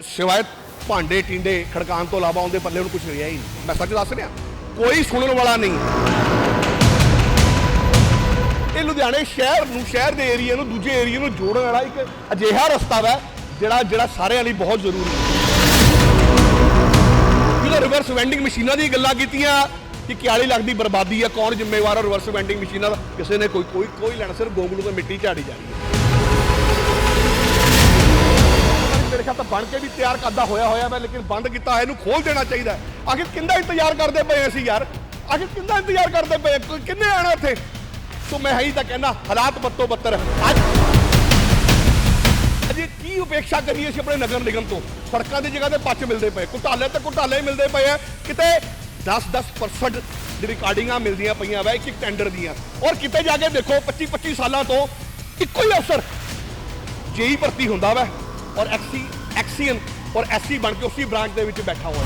ਸਿਵਾਏ ਭਾਂਡੇ, ਟਿੰਡੇ ਖੜਕਾਉਣ ਤੋਂ ਇਲਾਵਾ ਉਹਦੇ ਪੱਲੇ ਹੁਣ ਕੁਝ ਰਿਹਾ ਹੀ ਨਹੀਂ। ਮੈਂ ਸੱਚ ਦੱਸ ਰਿਹਾ, ਕੋਈ ਸੁਣਨ ਵਾਲਾ ਨਹੀਂ। ਇਹ ਲੁਧਿਆਣੇ ਸ਼ਹਿਰ ਨੂੰ, ਸ਼ਹਿਰ ਦੇ ਏਰੀਆ ਨੂੰ, ਦੂਜੇ ਏਰੀਆ ਨੂੰ ਜੋੜਨ ਵਾਲਾ ਇੱਕ ਅਜਿਹਾ ਰਸਤਾ ਵਾ, ਜਿਹੜਾ ਜਿਹੜਾ ਸਾਰਿਆਂ ਲਈ ਬਹੁਤ ਜ਼ਰੂਰੀ ਹੈ। ਜਿਹੜਾ ਰਿਵਰਸ ਵੈਂਡਿੰਗ ਮਸ਼ੀਨਾਂ ਦੀ ਗੱਲਾਂ ਕੀਤੀਆਂ ਕਿ 41 ਲੱਖ ਦੀ ਬਰਬਾਦੀ ਹੈ ਕੌਣ ਜ਼ਿੰਮੇਵਾਰ ਹੈ ਰਿਵਰਸ ਵੈਂਡਿੰਗ ਮਸ਼ੀਨਾਂ ਦਾ? ਕਿਸੇ ਨੇ ਕੋਈ ਕੋਈ ਕੋਈ ਲੈਣਾ, ਸਿਰਫ ਗੋਗਲੂ ਤੋਂ ਮਿੱਟੀ ਝਾੜੀ ਜਾ ਰਹੀ ਹੈ। ਖਿਆਲ ਤਾਂ ਬਣ ਕੇ ਵੀ ਤਿਆਰ ਕਰਦਾ ਹੋਇਆ ਹੋਇਆ ਵਾ ਲੇਕਿਨ ਬੰਦ ਕੀਤਾ ਹੋਇਆ, ਇਹਨੂੰ ਖੋਲ ਦੇਣਾ ਚਾਹੀਦਾ ਆਖਿਰ ਕਿੰਦਾ ਇੰਤਜ਼ਾਰ ਕਰਦੇ ਪਏ ਅਸੀਂ ਯਾਰ? ਆਖਿਰ ਕਿੰਦਾ ਇੰਤਜ਼ਾਰ ਕਰਦੇ ਪਏ? ਕੋਈ ਕਿੰਨੇ ਆਣਾ ਇੱਥੇ? ਸੋ ਮੈਂ ਹੀ ਤਾਂ ਕਹਿੰਦਾ, ਹਾਲਾਤ ਬੱਤੋ ਬੱਤਰ। ਅੱਜ ਅਜੇ ਕੀ ਉਪੇક્ષਾ ਕਰੀਏ ਅਸੀਂ ਆਪਣੇ ਨਗਰ ਨਿਗਮ ਤੋਂ? ਸੜਕਾਂ ਦੀ ਜਗ੍ਹਾ ਤੇ ਪੱਚ ਮਿਲਦੇ ਪਏ, ਘੁਟਾਲੇ ਤੇ ਘੁਟਾਲੇ ਮਿਲਦੇ ਪਏ ਆ। ਕਿਤੇ 10-10% ਦੀ ਰਿਕਾਰਡਿੰਗਾਂ ਮਿਲਦੀਆਂ ਪਈਆਂ ਵਾ ਇੱਕ ਇੱਕ ਟੈਂਡਰ ਦੀਆਂ। ਔਰ ਕਿਤੇ ਜਾ ਕੇ ਦੇਖੋ 25-25 ਸਾਲਾਂ ਤੋਂ ਇੱਕੋ ਹੀ ਅਫਸਰ ਜੇਈ ਭਰਤੀ ਹੁੰਦਾ ਵਾ। ਔਰ ਐਕਸੀ ਐਕਸੀਅਨ ਔਰ ਐਸਸੀ ਬਣ ਕੇ ਉਸੇ ਬ੍ਰਾਂਚ ਦੇ ਵਿੱਚ ਬੈਠਾ ਹੋਇਆ।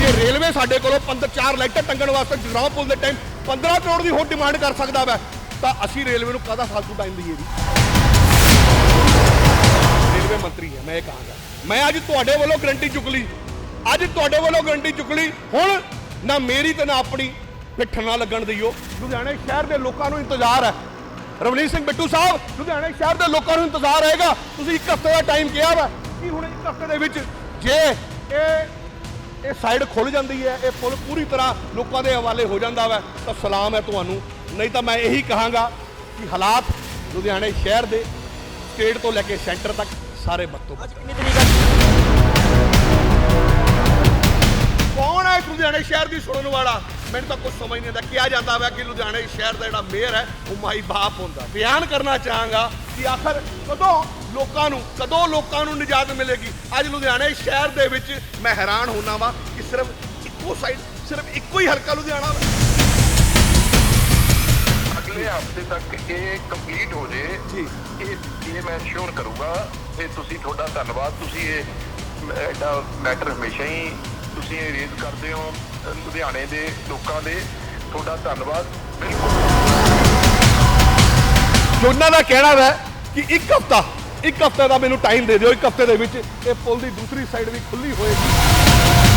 ਜੇ ਰੇਲਵੇ ਸਾਡੇ ਕੋਲੋਂ 15 ਲਾਈਟਾਂ ਟੰਗਣ ਵਾਸਤੇ ਜਗਰਾਉਂ ਪੁਲ ਦੇ ਟਾਈਮ 15 ਕਰੋੜ ਦੀ ਹੋਰ ਡਿਮਾਂਡ ਕਰ ਸਕਦਾ ਵਾ, ਤਾਂ ਅਸੀਂ ਰੇਲਵੇ ਨੂੰ ਕਾਹਦਾ ਫालतू ਟਾਈਮ ਦਈਏ ਜੀ? ਰੇਲਵੇ ਮੰਤਰੀ ਹੈ, ਮੈਂ ਇਹ ਕਹਾਂਗਾ। ਮੈਂ ਅੱਜ ਤੁਹਾਡੇ ਵੱਲੋਂ ਗਰੰਟੀ ਚੁੱਕ ਲਈ। ਅੱਜ ਤੁਹਾਡੇ ਵੱਲੋਂ ਗਰੰਟੀ ਚੁੱਕ ਲਈ। ਹੁਣ ਨਾ ਮੇਰੀ ਤੇ ਨਾ ਆਪਣੀ ਪਿੱਠ ਨਾ ਲੱਗਣ ਦਿਓ। ਲੁਧਿਆਣੇ ਸ਼ਹਿਰ ਦੇ ਲੋਕਾਂ ਨੂੰ ਇੰਤਜ਼ਾਰ ਹੈ। ਰਵਨੀਤ ਸਿੰਘ ਬਿੱਟੂ ਸਾਹਿਬ, ਲੁਧਿਆਣੇ ਸ਼ਹਿਰ ਦੇ ਲੋਕਾਂ ਨੂੰ ਇੰਤਜ਼ਾਰ ਰਹੇਗਾ। ਤੁਸੀਂ ਇੱਕ ਹਫ਼ਤੇ ਦਾ ਟਾਈਮ ਕਿਹਾ ਵਾ, ਕਿ ਹੁਣ ਇੱਕ ਹਫ਼ਤੇ ਦੇ ਵਿੱਚ ਜੇ ਇਹ ਇਹ ਸਾਈਡ ਖੁੱਲ ਜਾਂਦੀ ਹੈ, ਇਹ ਪੁਲ ਪੂਰੀ ਤਰ੍ਹਾਂ ਲੋਕਾਂ ਦੇ ਹਵਾਲੇ ਹੋ ਜਾਂਦਾ ਵਾ, ਤਾਂ ਸਲਾਮ ਹੈ ਤੁਹਾਨੂੰ। ਨਹੀਂ ਤਾਂ ਮੈਂ ਇਹੀ ਕਹਾਂਗਾ ਕਿ ਹਾਲਾਤ ਲੁਧਿਆਣੇ ਸ਼ਹਿਰ ਦੇ ਸਟੇਟ ਤੋਂ ਲੈ ਕੇ ਸੈਂਟਰ ਤੱਕ ਸਾਰੇ ਬੱਤੋ ਅੱਜ ਕਿੰਨੀ ਤਰੀਕ ਸ਼ਹਿਰ ਦੀ ਸੁਣਨ ਵਾਲਾ ਮੈਨੂੰ ਤਾਂ ਕੁਝ ਸਮਝ ਨਹੀਂ ਆਉਂਦਾ। ਕਿਹਾ ਜਾਂਦਾ ਵਾ ਕਿ ਲੁਧਿਆਣੇ ਸ਼ਹਿਰ ਦਾ ਜਿਹੜਾ ਮੇਅਰ ਹੈ ਉਹ ਮਾਈ ਬਾਪ ਹੁੰਦਾ। ਬਿਆਨ ਕਰਨਾ ਚਾਹਾਂਗਾ ਕਿ ਆਖਰ ਕਦੋਂ ਲੋਕਾਂ ਨੂੰ ਕਦੋਂ ਲੋਕਾਂ ਨੂੰ ਨਿਜਾਤ ਮਿਲੇਗੀ? ਅੱਜ ਲੁਧਿਆਣੇ ਸ਼ਹਿਰ ਦੇ ਵਿੱਚ ਮੈਂ ਹੈਰਾਨ ਹੋਣਾ ਵਾ ਕਿ ਸਿਰਫ ਇੱਕੋ ਸਾਈਡ ਸਿਰਫ ਇੱਕੋ ਹੀ ਹਲਕਾ ਲੁਧਿਆਣਾ ਵਾ। ਅਗਲੇ ਹਫ਼ਤੇ ਤੱਕ ਇਹ ਕੰਪਲੀਟ ਹੋ ਜੇ ਜੀ। ਇਹ ਇਹ ਮੈਂ ਸ਼ੋਰ ਕਰੂੰਗਾ। ਤੇ ਤੁਸੀਂ ਤੁਹਾਡਾ ਧੰਨਵਾਦ। ਤੁਸੀਂ ਇਹ ਐਡਾ ਮੈਟਰ ਹਮੇਸ਼ਾ ਹੀ ਤੁਸੀਂ ਇਹ ਰੇਜ਼ ਕਰਦੇ ਹੋ। ਲੁਧਿਆਣੇ ਦੇ ਲੋਕਾਂ ਦੇ ਤੁਹਾਡਾ ਧੰਨਵਾਦ। ਬਿਲਕੁਲ। ਉਹਨਾਂ ਦਾ ਕਹਿਣਾ ਹੈ ਕਿ ਇੱਕ ਹਫਤਾ, ਇੱਕ ਹਫ਼ਤੇ ਦਾ ਮੈਨੂੰ ਟਾਈਮ ਦੇ ਦਿਓ। ਇੱਕ ਹਫ਼ਤੇ ਦੇ ਵਿੱਚ ਇਹ ਪੁਲ ਦੀ ਦੂਸਰੀ ਸਾਈਡ ਵੀ ਖੁੱਲੀ ਹੋਏਗੀ।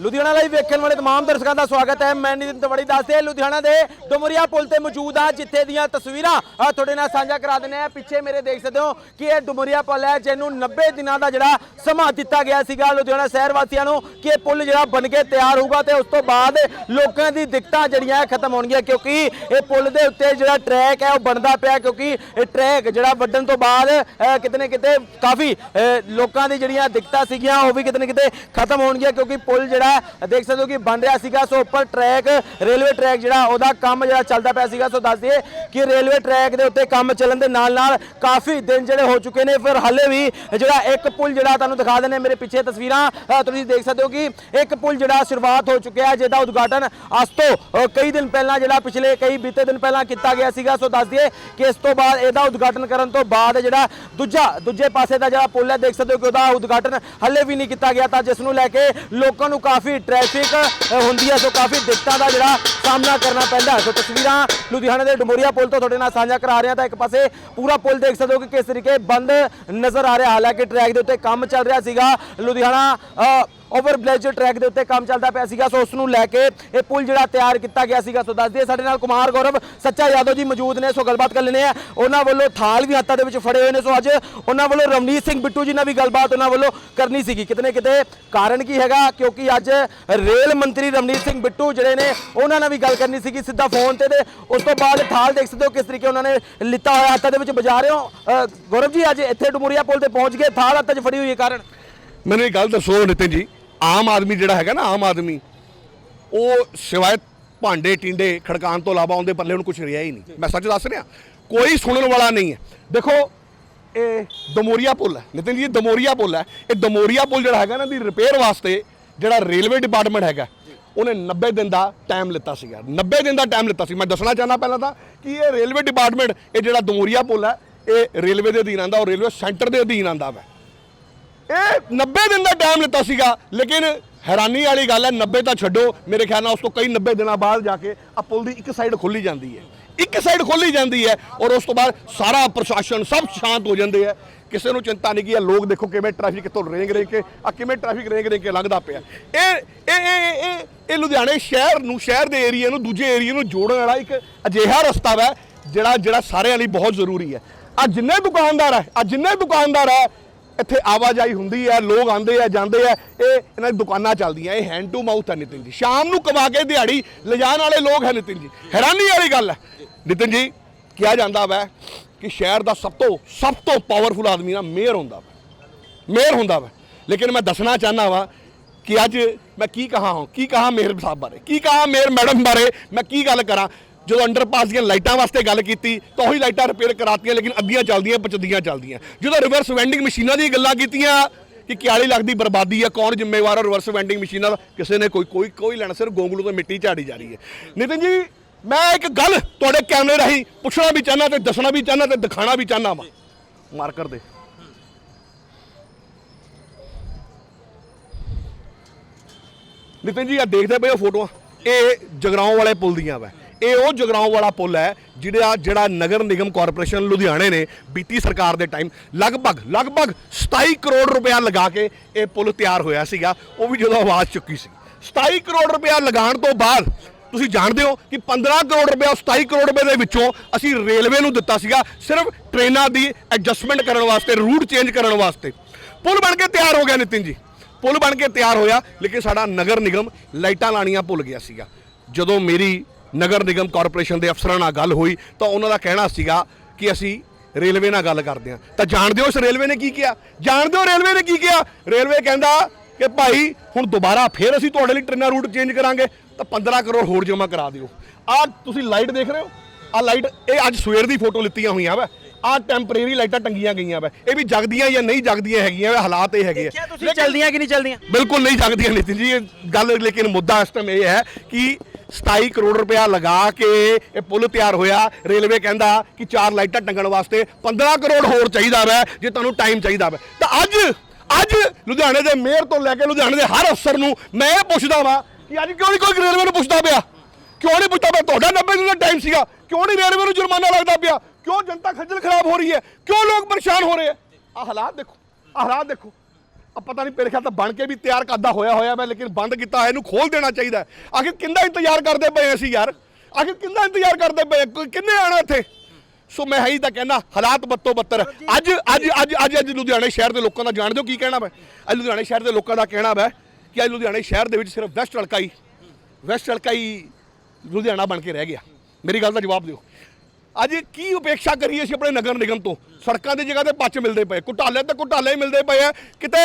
ਲੁਧਿਆਣਾ ਲਈ ਵੇਖਣ ਵਾਲੇ तमाम ਦਰਸ਼ਕਾਂ ਦਾ ਸਵਾਗਤ ਹੈ ਮੈਂ ਨਿਤਿਨ ਤਵੜੀ ਦੱਸਦੇ ਲੁਧਿਆਣਾ ਦੇ ਡੁਮਰੀਆ ਪੁਲ ਤੇ ਮੌਜੂਦ ਆ ਜਿੱਥੇ ਦੀਆਂ ਤਸਵੀਰਾਂ ਆ ਤੁਹਾਡੇ ਨਾਲ ਸਾਂਝਾ ਕਰਾ ਦਿੰਦੇ ਆ ਪਿੱਛੇ ਮੇਰੇ ਦੇਖ ਸਕਦੇ ਹੋ ਕਿ ਇਹ ਡੁਮਰੀਆ ਪੁਲ ਹੈ ਜਿਹਨੂੰ 90 ਦਿਨਾਂ ਦਾ ਜਿਹੜਾ ਸਮਾਂ ਦਿੱਤਾ ਗਿਆ ਸੀਗਾ ਲੁਧਿਆਣਾ ਸ਼ਹਿਰ ਵਾਸੀਆਂ ਨੂੰ ਕਿ ਇਹ ਪੁਲ ਜਿਹੜਾ ਬਣ ਕੇ ਤਿਆਰ ਹੋਊਗਾ ਤੇ ਉਸ ਤੋਂ ਬਾਅਦ ਲੋਕਾਂ ਦੀ ਦਿੱਕਤਾਂ ਜਿਹੜੀਆਂ ਖਤਮ ਹੋਣਗੀਆਂ ਕਿਉਂਕਿ ਇਹ ਪੁਲ ਦੇ ਉੱਤੇ ਜਿਹੜਾ ਟਰੈਕ ਹੈ ਉਹ ਬਣਦਾ ਪਿਆ ਕਿਉਂਕਿ ਇਹ ਟਰੈਕ ਜਿਹੜਾ ਵੱਢਣ ਤੋਂ ਬਾਅਦ ਅਹ, ਕਿਤੇ ਨਾ ਕਿਤੇ ਕਾਫੀ ਅਹ, ਲੋਕਾਂ ਦੀ ਜਿਹੜੀਆਂ ਦਿੱਕਤਾਂ ਸੀਗੀਆਂ ਉਹ ਵੀ ਕਿਤੇ ਨਾ ਕਿਤੇ ਖਤਮ ਹੋਣਗੀਆਂ ਕਿਉਂਕਿ ਪੁਲ ਜਿਹੜਾ ਹੈ, ਦੇਖ ਸਕਦੇ ਹੋ ਕਿ ਬਣ ਰਿਹਾ ਸੀਗਾ। ਸੋ ਉੱਪਰ ਟਰੈਕ ਰੇਲਵੇ ਟਰੈਕ ਜਿਹੜਾ ਉਹਦਾ ਕੰਮ ਜਿਹੜਾ ਚੱਲਦਾ ਪਿਆ ਸੀਗਾ। ਸੋ ਦੱਸ ਦਈਏ ਕਿ ਰੇਲਵੇ ਟਰੈਕ ਦੇ ਉੱਤੇ ਕੰਮ ਚੱਲਣ ਦੇ ਨਾਲ ਨਾਲ ਕਾਫੀ ਦਿਨ ਜਿਹੜੇ ਹੋ ਚੁੱਕੇ ਨੇ। ਫਿਰ ਹਾਲੇ ਵੀ ਜਿਹੜਾ ਇੱਕ ਪੁਲ ਜਿਹੜਾ ਤੁਹਾਨੂੰ ਦਿਖਾ ਦਿੰਦੇ ਮੇਰੇ ਪਿੱਛੇ ਤਸਵੀਰਾਂ। ਤੁਸੀਂ ਦੇਖ ਸਕਦੇ ਹੋ ਕਿ ਇੱਕ ਪੁਲ ਜਿਹੜਾ ਸ਼ੁਰੂਆਤ ਹੋ ਚੁੱਕਿਆ ਹੈ ਜਿਹਦਾ ਉਦਘਾਟਨ ਅੱਜ ਤੋਂ ਕਈ ਦਿਨ ਪਹਿਲਾਂ ਜਿਹੜਾ ਪਿਛਲੇ ਕਈ ਬੀਤੇ ਦਿਨ ਪਹਿਲਾਂ ਕੀਤਾ ਗਿਆ ਸੀਗਾ। ਸੋ ਦੱਸ ਦਈਏ ਕਿ ਇਸ ਤੋਂ ਬਾਅਦ ਇਹਦਾ ਉਦਘਾਟਨ ਕਰਨ ਤੋਂ ਬਾਅਦ ਜਿਹੜਾ ਦੂਜਾ ਦੂਜੇ ਪਾਸੇ ਦਾ ਜਿਹੜਾ ਪੁਲ ਹੈ ਦੇਖ ਸਕਦੇ ਹੋ ਕਿ ਉਹਦਾ ਉਦਘਾਟਨ ਹੱਲੇ ਵੀ ਨਹੀਂ ਕੀਤਾ ਗਿਆ ਤਾਂ ਜਿਸ ਨੂੰ ਲੈ ਕੇ ਲੋਕਾਂ ਨੂੰ ਕਾਫੀ ਟ੍ਰੈਫਿਕ ਹੁੰਦੀ ਹੈ, ਸੋ ਕਾਫੀ ਦਿੱਕਤਾਂ ਦਾ ਜਿਹੜਾ ਸਾਹਮਣਾ ਕਰਨਾ ਪੈਂਦਾ ਸੋ ਤਸਵੀਰਾਂ ਲੁਧਿਆਣਾ ਦੇ ਡਮੋਰੀਆ ਪੁਲ ਤੋਂ ਤੁਹਾਡੇ ਨਾਲ ਸਾਂਝਾ ਕਰਾ ਰਿਹਾ ਤਾਂ ਇੱਕ ਪਾਸੇ ਪੂਰਾ ਪੁਲ ਦੇਖ ਸਕਦੇ ਹੋ ਕਿ ਕਿਸ ਤਰੀਕੇ ਬੰਦ ਨਜ਼ਰ ਆ ਰਿਹਾ। ਹਾਲਾਂਕਿ ਟਰੈਕ ਦੇ ਉੱਤੇ ਕੰਮ ਚੱਲ ਰਿਹਾ ਸੀਗਾ। ਲੁਧਿਆਣਾ ਓਵਰਬ੍ਰਿਜ ਟਰੈਕ ਦੇ ਉੱਤੇ ਕੰਮ ਚੱਲਦਾ ਪਿਆ ਸੀਗਾ। ਸੋ ਉਸ ਨੂੰ ਲੈ ਕੇ ਇਹ ਪੁਲ ਜਿਹੜਾ ਤਿਆਰ ਕੀਤਾ ਗਿਆ ਸੀਗਾ। ਸੋ ਦੱਸ ਦਈਏ ਸਾਡੇ ਨਾਲ ਕੁਮਾਰ ਗੌਰਵ, ਸੱਚਾ ਯਾਦਵ ਜੀ ਮੌਜੂਦ ਨੇ। ਸੋ ਗੱਲਬਾਤ ਕਰ ਲੈਣੇ ਆ ਉਹਨਾਂ ਵੱਲੋਂ ਥਾਲ ਵੀ ਹੱਥਾਂ ਦੇ ਵਿੱਚ ਫੜੇ ਹੋਏ ਨੇ। ਸੋ ਅੱਜ ਉਹਨਾਂ ਵੱਲੋਂ ਰਵਨੀਤ ਸਿੰਘ ਬਿੱਟੂ ਜੀ ਨਾਲ ਵੀ ਗੱਲਬਾਤ ਉਹਨਾਂ ਵੱਲੋਂ ਕਰਨੀ ਸੀਗੀ। ਕਿਤੇ ਨਾ ਕਿਤੇ ਕਾਰਨ ਕੀ ਹੈਗਾ? ਕਿਉਂਕਿ ਅੱਜ ਰੇਲ ਮੰਤਰੀ ਰਵਨੀਤ ਸਿੰਘ ਬਿੱਟੂ ਜਿਹੜੇ ਨੇ, ਉਹਨਾਂ ਨਾਲ ਵੀ ਗੱਲ ਕਰਨੀ ਸੀਗੀ ਸਿੱਧਾ ਫੋਨ ਤੇ ਤੇ ਉਸ ਤੋਂ ਬਾਅਦ ਥਾਲ ਦੇਖ ਸਕਦੇ ਹੋ ਕਿਸ ਤਰੀਕੇ ਉਹਨਾਂ ਨੇ ਲਿੱਤਾ ਹੋਇਆ ਹੱਥਾਂ ਦੇ ਵਿੱਚ। ਵਜਾ ਰਹੇ ਹੋ? ਗੌਰਵ ਜੀ, ਅੱਜ ਇੱਥੇ ਡੁਮੂਰੀਆ ਪੁਲ ਤੇ ਪਹੁੰਚ ਗਏ। ਥਾਲ ਹੱਥਾਂ 'ਚ ਫੜੀ ਹੋਈ ਹੈ ਕਾਰਨ। ਮੈਨੂੰ ਇਹ ਗੱਲ ਦੱਸੋ ਨਿਤਿਨ ਜੀ। ਆਮ ਆਦਮੀ ਜਿਹੜਾ ਹੈਗਾ ਨਾ, ਆਮ ਆਦਮੀ, ਉਹ ਸਿਵਾਏ ਭਾਂਡੇ, ਟਿੰਡੇ ਖੜਕਾਉਣ ਤੋਂ ਇਲਾਵਾ ਉਹਦੇ ਪੱਲੇ ਹੁਣ ਕੁਝ ਰਿਹਾ ਹੀ ਨਹੀਂ। ਮੈਂ ਸੱਚ ਦੱਸ ਰਿਹਾ, ਕੋਈ ਸੁਣਨ ਵਾਲਾ ਨਹੀਂ ਹੈ। ਦੇਖੋ, ਇਹ ਦਮੋਰੀਆ ਪੁਲ ਹੈ। ਨਿਤਿਨ ਜੀ ਦਮੋਰੀਆ ਪੁਲ ਹੈ। ਇਹ ਦਮੋਰੀਆ ਪੁਲ ਜਿਹੜਾ ਹੈਗਾ ਨਾ ਦੀ ਰਿਪੇਅਰ ਵਾਸਤੇ ਜਿਹੜਾ ਰੇਲਵੇ ਡਿਪਾਰਟਮੈਂਟ ਹੈਗਾ, ਉਹਨੇ 90 ਦਿਨ ਦਾ ਟਾਈਮ ਲਿੱਤਾ ਸੀਗਾ। 90 ਦਿਨ ਦਾ ਟਾਈਮ ਲਿੱਤਾ ਸੀ। ਮੈਂ ਦੱਸਣਾ ਚਾਹਨਾ ਪਹਿਲਾਂ ਤਾਂ ਕਿ ਇਹ ਰੇਲਵੇ ਡਿਪਾਰਟਮੈਂਟ ਇਹ ਜਿਹੜਾ ਦਮੋਰੀਆ ਪੁਲ ਹੈ, ਇਹ ਰੇਲਵੇ ਦੇ ਅਧੀਨ ਆਂਦਾ ਔਰ ਰੇਲਵੇ ਸੈਂਟਰ ਦੇ ਅਧੀਨ ਆਂਦਾ ਵਾ। ਇਹ 90 ਦਿਨ ਦਾ ਟਾਈਮ ਲਿੱਤਾ ਸੀਗਾ, ਲੇਕਿਨ ਹੈਰਾਨੀ ਵਾਲੀ ਗੱਲ ਹੈ 90 ਤਾਂ ਛੱਡੋ। ਮੇਰੇ ਖਿਆਲ ਨਾਲ ਉਸ ਤੋਂ ਕਈ 90 ਦਿਨਾਂ ਬਾਅਦ ਜਾ ਕੇ ਆ ਪੁਲ ਦੀ ਇੱਕ ਸਾਈਡ ਖੁੱਲੀ ਜਾਂਦੀ ਹੈ। ਇੱਕ ਸਾਈਡ ਖੋਲੀ ਜਾਂਦੀ ਹੈ ਔਰ ਉਸ ਤੋਂ ਬਾਅਦ ਸਾਰਾ ਪ੍ਰਸ਼ਾਸਨ ਸਭ ਸ਼ਾਂਤ ਹੋ ਜਾਂਦੇ ਆ ਕਿਸੇ ਨੂੰ ਚਿੰਤਾ ਨਹੀਂ ਕੀ ਇਹ ਲੋਕ ਦੇਖੋ ਕਿਵੇਂ ਟ੍ਰੈਫਿਕ ਤੋਂ ਰੇਂਗ ਰੇਂਗ ਕੇ ਆ ਕਿਵੇਂ ਟ੍ਰੈਫਿਕ ਰੇਂਗ ਰੇਂਗ ਕੇ ਲੰਘਦਾ ਪਿਆ। ਇਹ ਇਹ ਇਹ ਇਹ ਇਹ ਲੁਧਿਆਣੇ ਸ਼ਹਿਰ ਨੂੰ, ਸ਼ਹਿਰ ਦੇ ਏਰੀਆ ਨੂੰ, ਦੂਜੇ ਏਰੀਆ ਨੂੰ ਜੋੜਨ ਵਾਲਾ ਇੱਕ ਅਜਿਹਾ ਰਸਤਾ ਹੈ ਜਿਹੜਾ ਜਿਹੜਾ ਸਾਰਿਆਂ ਲਈ ਬਹੁਤ ਜ਼ਰੂਰੀ ਹੈ। ਆ ਜਿੰਨੇ ਦੁਕਾਨਦਾਰ ਹੈ ਆ ਜਿੰਨੇ ਦੁਕਾਨਦਾਰ ਹੈ ਇੱਥੇ ਆਵਾਜਾਈ ਹੁੰਦੀ ਹੈ, ਲੋਕ ਆਉਂਦੇ ਆ, ਜਾਂਦੇ ਆ, ਇਹ ਇਹਨਾਂ ਦੀ ਦੁਕਾਨਾਂ ਚੱਲਦੀਆਂ, ਇਹ ਹੈਂਡ ਟੂ ਮਾਊਥ ਹੈ ਨਿਤਿਨ ਜੀ। ਸ਼ਾਮ ਨੂੰ ਕਮਾ ਕੇ ਦਿਹਾੜੀ ਲਿਜਾਣ ਵਾਲੇ ਲੋਕ ਹੈ ਨਿਤਿਨ ਜੀ। ਹੈਰਾਨੀ ਵਾਲੀ ਗੱਲ ਹੈ। ਨਿਤਿਨ ਜੀ, ਕਿਹਾ ਜਾਂਦਾ ਵੈ ਕਿ ਸ਼ਹਿਰ ਦਾ ਸਭ ਤੋਂ ਸਭ ਤੋਂ ਪਾਵਰਫੁਲ ਆਦਮੀ ਨਾ ਮੇਅਰ ਹੁੰਦਾ ਵਾ। ਮੇਅਰ ਹੁੰਦਾ ਵੈ। ਲੇਕਿਨ ਮੈਂ ਦੱਸਣਾ ਚਾਹਨਾ ਵਾ ਕਿ ਅੱਜ ਮੈਂ ਕੀ ਕਹਾ ਹਾਂ, ਕੀ ਕਹਾ ਮੇਅਰ ਸਾਹਿਬ ਬਾਰੇ, ਕੀ ਕਹਾ ਮੇਅਰ ਮੈਡਮ ਬਾਰੇ, ਮੈਂ ਕੀ ਗੱਲ ਕਰਾਂ ਜਦੋਂ ਅੰਡਰਪਾਸ ਦੀਆਂ ਲਾਈਟਾਂ ਵਾਸਤੇ ਗੱਲ ਕੀਤੀ, ਤਾਂ ਉਹੀ ਲਾਈਟਾਂ ਰਿਪੇਅਰ ਕਰਾਤੀਆਂ, ਲੇਕਿਨ ਅੱਧੀਆਂ ਚੱਲਦੀਆਂ ਪਚਦੀਆਂ ਚੱਲਦੀਆਂ। ਜਦੋਂ ਰਿਵਰਸ ਵੈਂਡਿੰਗ ਮਸ਼ੀਨਾਂ ਦੀ ਗੱਲਾਂ ਕੀਤੀਆਂ, ਕਿ 41 ਲੱਖ ਦੀ ਬਰਬਾਦੀ ਹੈ ਕੌਣ ਜ਼ਿੰਮੇਵਾਰ ਹੈ ਰਿਵਰਸ ਵੈਂਡਿੰਗ ਮਸ਼ੀਨਾਂ ਦਾ? ਕਿਸੇ ਨੇ ਕੋਈ ਕੋਈ ਕੋਈ ਲੈਣਾ ਸਿਰ ਗੋਂਗਲੂ ਤੋਂ ਮਿੱਟੀ ਝਾੜੀ ਜਾ ਰਹੀ ਹੈ। ਨਿਤਿਨ ਜੀ, ਮੈਂ ਇੱਕ ਗੱਲ ਤੁਹਾਡੇ ਕੈਮਰੇ ਰਾਹੀਂ ਪੁੱਛਣਾ ਵੀ ਚਾਹਨਾ ਤੇ ਦੱਸਣਾ ਵੀ ਚਾਹਨਾ ਤੇ ਦਿਖਾਣਾ ਵੀ ਚਾਹਨਾ ਵਾ। ਮਾਰਕਰ ਦੇ। ਨਿਤਿਨ ਜੀ ਆ ਦੇਖਦੇ ਪਏ ਹੋ ਫੋਟੋਆਂ? ਇਹ ਜਗਰਾਉਂ ਵਾਲੇ ਪੁਲ ਦੀਆਂ ਵਾ। ਇਹ ਉਹ ਜਗਰਾਉਂ ਵਾਲਾ ਪੁਲ ਹੈ ਜਿਹੜਾ ਜਿਹੜਾ ਨਗਰ ਨਿਗਮ ਕਾਰਪੋਰੇਸ਼ਨ ਲੁਧਿਆਣੇ ਨੇ ਬੀਤੀ ਸਰਕਾਰ ਦੇ ਟਾਈਮ ਲਗਭਗ ਲਗਭਗ 27 ਕਰੋੜ ਰੁਪਇਆ ਲਗਾ ਕੇ ਇਹ ਪੁਲ ਤਿਆਰ ਹੋਇਆ ਸੀਗਾ। ਉਹ ਵੀ ਜਦੋਂ ਆਵਾਜ਼ ਚੁੱਕੀ ਸੀ। 27 ਕਰੋੜ ਰੁਪਇਆ ਲਗਾਉਣ ਤੋਂ ਬਾਅਦ ਤੁਸੀਂ ਜਾਣਦੇ ਹੋ ਕਿ 15 ਕਰੋੜ ਰੁਪਇਆ 27 ਕਰੋੜ ਰੁਪਏ ਦੇ ਵਿੱਚੋਂ ਅਸੀਂ ਰੇਲਵੇ ਨੂੰ ਦਿੱਤਾ ਸੀਗਾ, ਸਿਰਫ ਟ੍ਰੇਨਾਂ ਦੀ ਐਡਜਸਟਮੈਂਟ ਕਰਨ ਵਾਸਤੇ ਰੂਟ ਚੇਂਜ ਕਰਨ ਵਾਸਤੇ। ਪੁਲ ਬਣ ਕੇ ਤਿਆਰ ਹੋ ਗਿਆ ਨਿਤਿਨ ਜੀ। ਪੁਲ ਬਣ ਕੇ ਤਿਆਰ ਹੋਇਆ, ਲੇਕਿਨ ਸਾਡਾ ਨਗਰ ਨਿਗਮ ਲਾਈਟਾਂ ਲਾਣੀਆਂ ਭੁੱਲ ਗਿਆ ਸੀਗਾ। ਜਦੋਂ ਮੇਰੀ ਨਗਰ ਨਿਗਮ ਕਾਰਪੋਰੇਸ਼ਨ ਦੇ ਅਫਸਰਾਂ ਨਾਲ ਗੱਲ ਹੋਈ ਤਾਂ ਉਹਨਾਂ ਦਾ ਕਹਿਣਾ ਸੀਗਾ ਕਿ ਅਸੀਂ ਰੇਲਵੇ ਨਾਲ ਗੱਲ ਕਰਦੇ ਹਾਂ। ਤਾਂ ਜਾਣਦੇ ਹੋ ਇਸ ਰੇਲਵੇ ਨੇ ਕੀ ਕਿਹਾ? ਜਾਣਦੇ ਹੋ ਰੇਲਵੇ ਨੇ ਕੀ ਕਿਹਾ? ਰੇਲਵੇ ਕਹਿੰਦਾ ਕਿ ਭਾਈ ਹੁਣ ਦੁਬਾਰਾ ਫੇਰ ਅਸੀਂ ਤੁਹਾਡੇ ਲਈ ਟ੍ਰੇਨਾਂ ਰੂਟ ਚੇਂਜ ਕਰਾਂਗੇ ਤਾਂ 15 ਕਰੋੜ ਹੋਰ ਜਮ੍ਹਾਂ ਕਰਾ ਦਿਓ। ਆਹ ਤੁਸੀਂ ਲਾਈਟ ਦੇਖ ਰਹੇ ਹੋ? ਆਹ ਲਾਈਟ ਇਹ ਅੱਜ ਸਵੇਰ ਦੀ ਫੋਟੋ ਲਿੱਤੀਆਂ ਹੋਈਆਂ ਵਾ। ਆਹ ਟੈਂਪਰੇਰੀ ਲਾਈਟਾਂ ਟੰਗੀਆਂ ਗਈਆਂ ਵਾ। ਇਹ ਵੀ ਜਗਦੀਆਂ ਜਾਂ ਨਹੀਂ ਜਗਦੀਆਂ ਹੈਗੀਆਂ ਵਾ ਹਾਲਾਤ ਇਹ ਹੈਗੇ ਆ। ਤੁਸੀਂ ਚੱਲਦੀਆਂ ਕਿ ਨਹੀਂ ਚੱਲਦੀਆਂ? ਬਿਲਕੁਲ ਨਹੀਂ ਜਗਦੀਆਂ ਨਿਤਿਨ ਜੀ ਗੱਲ ਲੇਕਿਨ ਮੁੱਦਾ ਇਸ ਟਾਈਮ ਇਹ ਹੈ ਕਿ 27 ਕਰੋੜ ਰੁਪਇਆ ਲਗਾ ਕੇ ਇਹ ਪੁਲ ਤਿਆਰ ਹੋਇਆ। ਰੇਲਵੇ ਕਹਿੰਦਾ ਕਿ ਚਾਰ ਲਾਈਟਾਂ ਟੰਗਣ ਵਾਸਤੇ 15 ਕਰੋੜ ਹੋਰ ਚਾਹੀਦਾ ਵੈ, ਜੇ ਤੁਹਾਨੂੰ ਟਾਈਮ ਚਾਹੀਦਾ ਵੈ। ਤਾਂ ਅੱਜ ਅੱਜ ਲੁਧਿਆਣੇ ਦੇ ਮੇਅਰ ਤੋਂ ਲੈ ਕੇ ਲੁਧਿਆਣੇ ਦੇ ਹਰ ਅਫਸਰ ਨੂੰ ਮੈਂ ਇਹ ਪੁੱਛਦਾ ਵਾਂ ਕਿ ਅੱਜ ਕਿਉਂ ਨਹੀਂ ਕੋਈ ਰੇਲਵੇ ਨੂੰ ਪੁੱਛਦਾ ਪਿਆ? ਕਿਉਂ ਨਹੀਂ ਪੁੱਛਦਾ ਪਿਆ? ਤੁਹਾਡਾ 90 ਦਿਨ ਦਾ ਟਾਈਮ ਸੀਗਾ। ਕਿਉਂ ਨਹੀਂ ਰੇਲਵੇ ਨੂੰ ਜੁਰਮਾਨਾ ਲੱਗਦਾ ਪਿਆ? ਕਿਉਂ ਜਨਤਾ ਖੱਜਲ ਖਰਾਬ ਹੋ ਰਹੀ ਹੈ? ਕਿਉਂ ਲੋਕ ਪਰੇਸ਼ਾਨ ਹੋ ਰਹੇ ਆ ਆਹ ਹਾਲਾਤ ਦੇਖੋ, ਆਹ ਹਾਲਾਤ ਦੇਖੋ। ਪਤਾ ਨਹੀਂ ਮੇਰੇ ਖਿਆਲ ਤਾਂ ਬਣ ਕੇ ਵੀ ਤਿਆਰ ਕਰਦਾ ਹੋਇਆ ਹੋਇਆ ਮੈਂ ਲੇਕਿਨ ਬੰਦ ਕੀਤਾ ਇਹਨੂੰ ਖੋਲ ਦੇਣਾ ਚਾਹੀਦਾ। ਆਖਿਰ ਕਿੰਦਾ ਇੰਤਜ਼ਾਰ ਕਰਦੇ ਪਏ ਅਸੀਂ ਯਾਰ? ਆਖਿਰ ਕਿੰਦਾ ਇੰਤਜ਼ਾਰ ਕਰਦੇ ਪਏ ਕਿੰਨੇ ਆਣਾ ਇੱਥੇ? ਸੋ ਮੈਂ ਹੀ ਤਾਂ ਕਹਿੰਦਾ ਹਾਲਾਤ ਬੱਤੋ ਬੱਤਰ। ਅੱਜ ਅੱਜ ਅੱਜ ਅੱਜ ਅੱਜ ਲੁਧਿਆਣੇ ਸ਼ਹਿਰ ਦੇ ਲੋਕਾਂ ਦਾ ਜਾਣਦੇ ਹੋ ਕੀ ਕਹਿਣਾ ਮੈਂ? ਅੱਜ ਲੁਧਿਆਣੇ ਸ਼ਹਿਰ ਦੇ ਲੋਕਾਂ ਦਾ ਕਹਿਣਾ ਹੈ ਕਿ ਅੱਜ ਲੁਧਿਆਣੇ ਸ਼ਹਿਰ ਦੇ ਵਿੱਚ ਸਿਰਫ ਵੈਸਟ ਹਲਕਾ ਹੀ ਵੈਸਟ ਹਲਕਾ ਹੀ ਲੁਧਿਆਣਾ ਬਣ ਕੇ ਰਹਿ ਗਿਆ। ਮੇਰੀ ਗੱਲ ਦਾ ਜਵਾਬ ਦਿਓ। ਅੱਜ ਕੀ ਉਪੇક્ષਾ ਕਰੀਏ ਅਸੀਂ ਆਪਣੇ ਨਗਰ ਨਿਗਮ ਤੋਂ? ਸੜਕਾਂ ਦੀ ਜਗ੍ਹਾ ਤੇ ਪੱਚ ਮਿਲਦੇ ਪਏ। ਘੁਟਾਲੇ ਤੇ ਘੁਟਾਲੇ ਹੀ ਮਿਲਦੇ ਪਏ ਆ। ਕਿਤੇ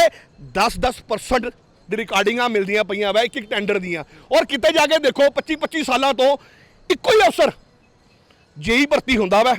10-10% ਦੀ ਰਿਕਾਰਡਿੰਗਾਂ ਮਿਲਦੀਆਂ ਪਈਆਂ ਵਾ ਇੱਕ ਇੱਕ ਟੈਂਡਰ ਦੀਆਂ। ਔਰ ਕਿਤੇ ਜਾ ਕੇ ਦੇਖੋ 25-25 ਸਾਲਾਂ ਤੋਂ ਇੱਕੋ ਹੀ ਅਫਸਰ ਜੇਈ ਭਰਤੀ ਹੁੰਦਾ ਵਾ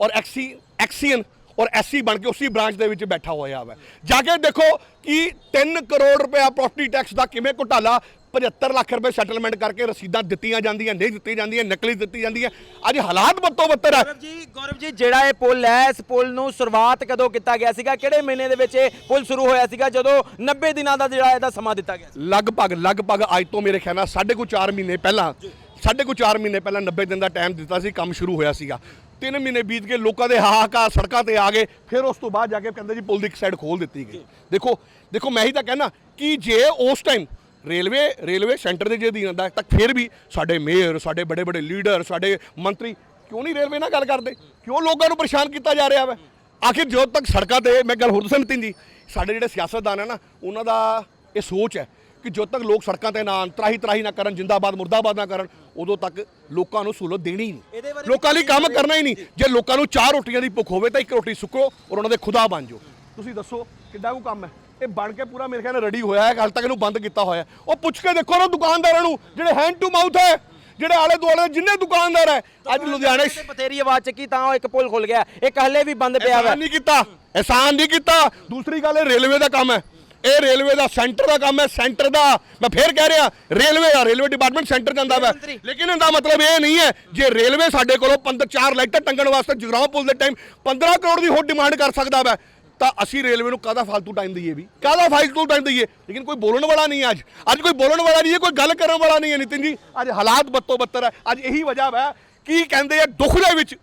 ਔਰ ਐਕਸੀ, ਐਕਸੀਅਨ ਔਰ ਐਸਸੀ ਬਣ ਕੇ ਉਸੇ ਬ੍ਰਾਂਚ ਦੇ ਵਿੱਚ ਬੈਠਾ ਹੋਇਆ ਵਾ। ਜਾ ਕੇ ਦੇਖੋ ਕਿ 3 ਕਰੋੜ ਰੁਪਇਆ ਪ੍ਰਾਪਰਟੀ ਟੈਕਸ ਦਾ ਕਿਵੇਂ ਘੁਟਾਲਾ 75 ਲੱਖ ਰੁਪਏ ਸੈਟਲਮੈਂਟ ਕਰਕੇ ਰਸੀਦਾਂ ਦਿੱਤੀਆਂ ਜਾਂਦੀਆਂ ਨਹੀਂ ਦਿੱਤੀ ਜਾਂਦੀਆਂ ਨਕਲੀ ਦਿੱਤੀ ਜਾਂਦੀ ਹੈ ਅੱਜ ਹਾਲਾਤ ਬੱਤੋ ਬੱਤਰ ਹੈ। ਗੌਰਵ ਜੀ ਗੌਰਵ ਜੀ ਜਿਹੜਾ ਇਹ ਪੁਲ ਹੈ ਇਸ ਪੁਲ ਨੂੰ ਸ਼ੁਰੂਆਤ ਕਦੋਂ ਕੀਤਾ ਗਿਆ ਸੀਗਾ? ਕਿਹੜੇ ਮਹੀਨੇ ਦੇ ਵਿੱਚ ਇਹ ਪੁਲ ਸ਼ੁਰੂ ਹੋਇਆ ਸੀਗਾ ਜਦੋਂ 90 ਦਿਨਾਂ ਦਾ ਜਿਹੜਾ ਇਹਦਾ ਸਮਾਂ ਦਿੱਤਾ ਗਿਆ ਸੀ? ਲਗਭਗ ਲਗਭਗ ਅੱਜ ਤੋਂ ਮੇਰੇ ਖਿਆਲ ਨਾਲ ਸਾਢੇ ਕੁ 4 ਮਹੀਨੇ ਪਹਿਲਾਂ ਸਾਢੇ ਕੁ 4 ਮਹੀਨੇ ਪਹਿਲਾਂ 90 ਦਿਨ ਦਾ ਟਾਈਮ ਦਿੱਤਾ ਸੀ ਕੰਮ ਸ਼ੁਰੂ ਹੋਇਆ ਸੀਗਾ। ਤਿੰਨ ਮਹੀਨੇ ਬੀਤ ਗਏ ਲੋਕਾਂ ਦੇ ਹਾਹਾਕਾਰ ਸੜਕਾਂ ਤੇ ਆ ਗਏ ਫਿਰ ਉਸ ਤੋਂ ਬਾਅਦ ਜਾ ਕੇ ਕਹਿੰਦੇ ਜੀ ਪੁਲ ਦੀ ਇੱਕ ਸਾਈਡ ਖੋਲ ਦਿੱਤੀ ਗਈ। ਦੇਖੋ ਦੇਖੋ ਮੈਂ ਹੀ ਤਾਂ ਕਹਿਣਾ ਕਿ ਜੇ ਉਸ ਟਾਈਮ ਰੇਲਵੇ ਰੇਲਵੇ ਸੈਂਟਰ ਦੇ ਜੇ ਅਧੀਨ ਆਉਂਦਾ ਤਾਂ ਫਿਰ ਵੀ ਸਾਡੇ ਮੇਅਰ ਸਾਡੇ ਬੜੇ ਬੜੇ ਲੀਡਰ ਸਾਡੇ ਮੰਤਰੀ ਕਿਉਂ ਨਹੀਂ ਰੇਲਵੇ ਨਾਲ ਗੱਲ ਕਰਦੇ? ਕਿਉਂ ਲੋਕਾਂ ਨੂੰ ਪਰੇਸ਼ਾਨ ਕੀਤਾ ਜਾ ਰਿਹਾ ਵਾ? ਆਖਿਰ ਜਦੋਂ ਤੱਕ ਸੜਕਾਂ ਤੇ ਮੈਂ ਗੱਲ ਹੋਰ ਦੱਸਾਂ ਨਿਤਿਨ ਜੀ ਸਾਡੇ ਜਿਹੜੇ ਸਿਆਸਤਦਾਨ ਹੈ ਨਾ ਉਹਨਾਂ ਦਾ ਇਹ ਸੋਚ ਹੈ ਕਿ ਜਦੋਂ ਤੱਕ ਲੋਕ ਸੜਕਾਂ ਤੇ ਨਾ ਆਉਣ, ਤਰਾਹੀ ਤਰਾਹੀ ਨਾ ਕਰਨ ਜਿੰਦਾਬਾਦ ਮੁਰਦਾਬਾਦ ਨਾ ਕਰਨ ਉਦੋਂ ਤੱਕ ਲੋਕਾਂ ਨੂੰ ਸਹੂਲਤ ਦੇਣੀ ਹੀ ਨਹੀਂ। ਲੋਕਾਂ ਲਈ ਕੰਮ ਕਰਨਾ ਹੀ ਨਹੀਂ। ਜੇ ਲੋਕਾਂ ਨੂੰ ਚਾਰ ਰੋਟੀਆਂ ਦੀ ਭੁੱਖ ਹੋਵੇ ਤਾਂ ਇੱਕ ਰੋਟੀ ਸੁੱਕੋ ਔਰ ਉਹਨਾਂ ਦੇ ਖੁਦਾ ਬਣ ਜਾਓ। ਤੁਸੀਂ ਦੱਸੋ ਕਿੱਡਾ ਕੁ ਕੰਮ ਹੈ? ਇਹ ਬਣ ਕੇ ਪੂਰਾ ਮੇਰੇ ਖਿਆਲ ਨਾਲ ਰੈਡੀ ਹੋਇਆ ਹੈ ਹਾਲ ਤੱਕ ਇਹਨੂੰ ਬੰਦ ਕੀਤਾ ਹੋਇਆ। ਉਹ ਪੁੱਛ ਕੇ ਦੇਖੋ ਨਾ ਦੁਕਾਨਦਾਰਾਂ ਨੂੰ ਜਿਹੜੇ ਹੈਂਡ ਟੂ ਮਾਊਥ ਹੈ ਜਿਹੜੇ ਆਲੇ ਦੁਆਲੇ ਦੇ ਜਿੰਨੇ ਦੁਕਾਨਦਾਰ ਹੈ ਅੱਜ ਲੁਧਿਆਣੇ ਤੇ ਬਥੇਰੀ ਆਵਾਜ਼ ਚੱਕੀ ਤਾਂ ਉਹ ਇੱਕ ਪੁਲ ਖੁੱਲ ਗਿਆ। ਇੱਕ ਹਲੇ ਵੀ ਬੰਦ ਪਿਆ ਵਾ। ਨਹੀਂ ਕੀਤਾ ਐਹਸਾਨ ਨਹੀਂ ਕੀਤਾ। ਦੂਸਰੀ ਗੱਲ ਇਹ ਰੇਲਵੇ ਦਾ ਕੰਮ ਹੈ। ਇਹ ਰੇਲਵੇ ਦਾ ਸੈਂਟਰ ਦਾ ਕੰਮ ਹੈ ਸੈਂਟਰ ਦਾ। ਮੈਂ ਫੇਰ ਕਹਿ ਰਿਹਾ ਰੇਲਵੇ ਆ ਰੇਲਵੇ ਡਿਪਾਰਟਮੈਂਟ ਸੈਂਟਰ ਜਾਂਦਾ ਵਾ। ਲੇਕਿਨ ਇਹਦਾ ਮਤਲਬ ਇਹ ਨਹੀਂ ਹੈ ਜੇ ਰੇਲਵੇ ਸਾਡੇ ਕੋਲੋਂ 15 ਚਾਰ ਲਾਈਟਾਂ ਟੰਗਣ ਵਾਸਤੇ ਜਗਰਾਉਂ ਪੁਲ ਦੇ ਟਾਈਮ 15 ਕਰੋੜ ਦੀ ਹੋਰ ਡਿਮਾਂਡ ਕਰ ਸਕਦਾ ਵਾ ਤਾਂ ਅਸੀਂ ਰੇਲਵੇ ਨੂੰ ਕਾਹਦਾ ਫालतू ਟਾਈਮ ਦਈਏ ਵੀ? ਕਾਹਦਾ ਫालतू ਟਾਈਮ ਦਈਏ? ਲੇਕਿਨ ਕੋਈ ਬੋਲਣ ਵਾਲਾ ਨਹੀਂ ਅੱਜ। ਅੱਜ ਕੋਈ ਬੋਲਣ ਵਾਲਾ ਨਹੀਂ ਹੈ, ਕੋਈ ਗੱਲ ਕਰਨ ਵਾਲਾ ਨਹੀਂ ਹੈ, ਨਿਤਿਨ ਜੀ। ਅੱਜ ਹਾਲਾਤ ਬੱਤੋ ਬੱਤਰ ਹੈ। ਅੱਜ ਇਹੀ ਵਜ੍ਹਾ ਹੈ ਕੀ ਕਹਿੰਦੇ ਆ ਦੁੱਖ ਦੇ ਵਿੱਚ?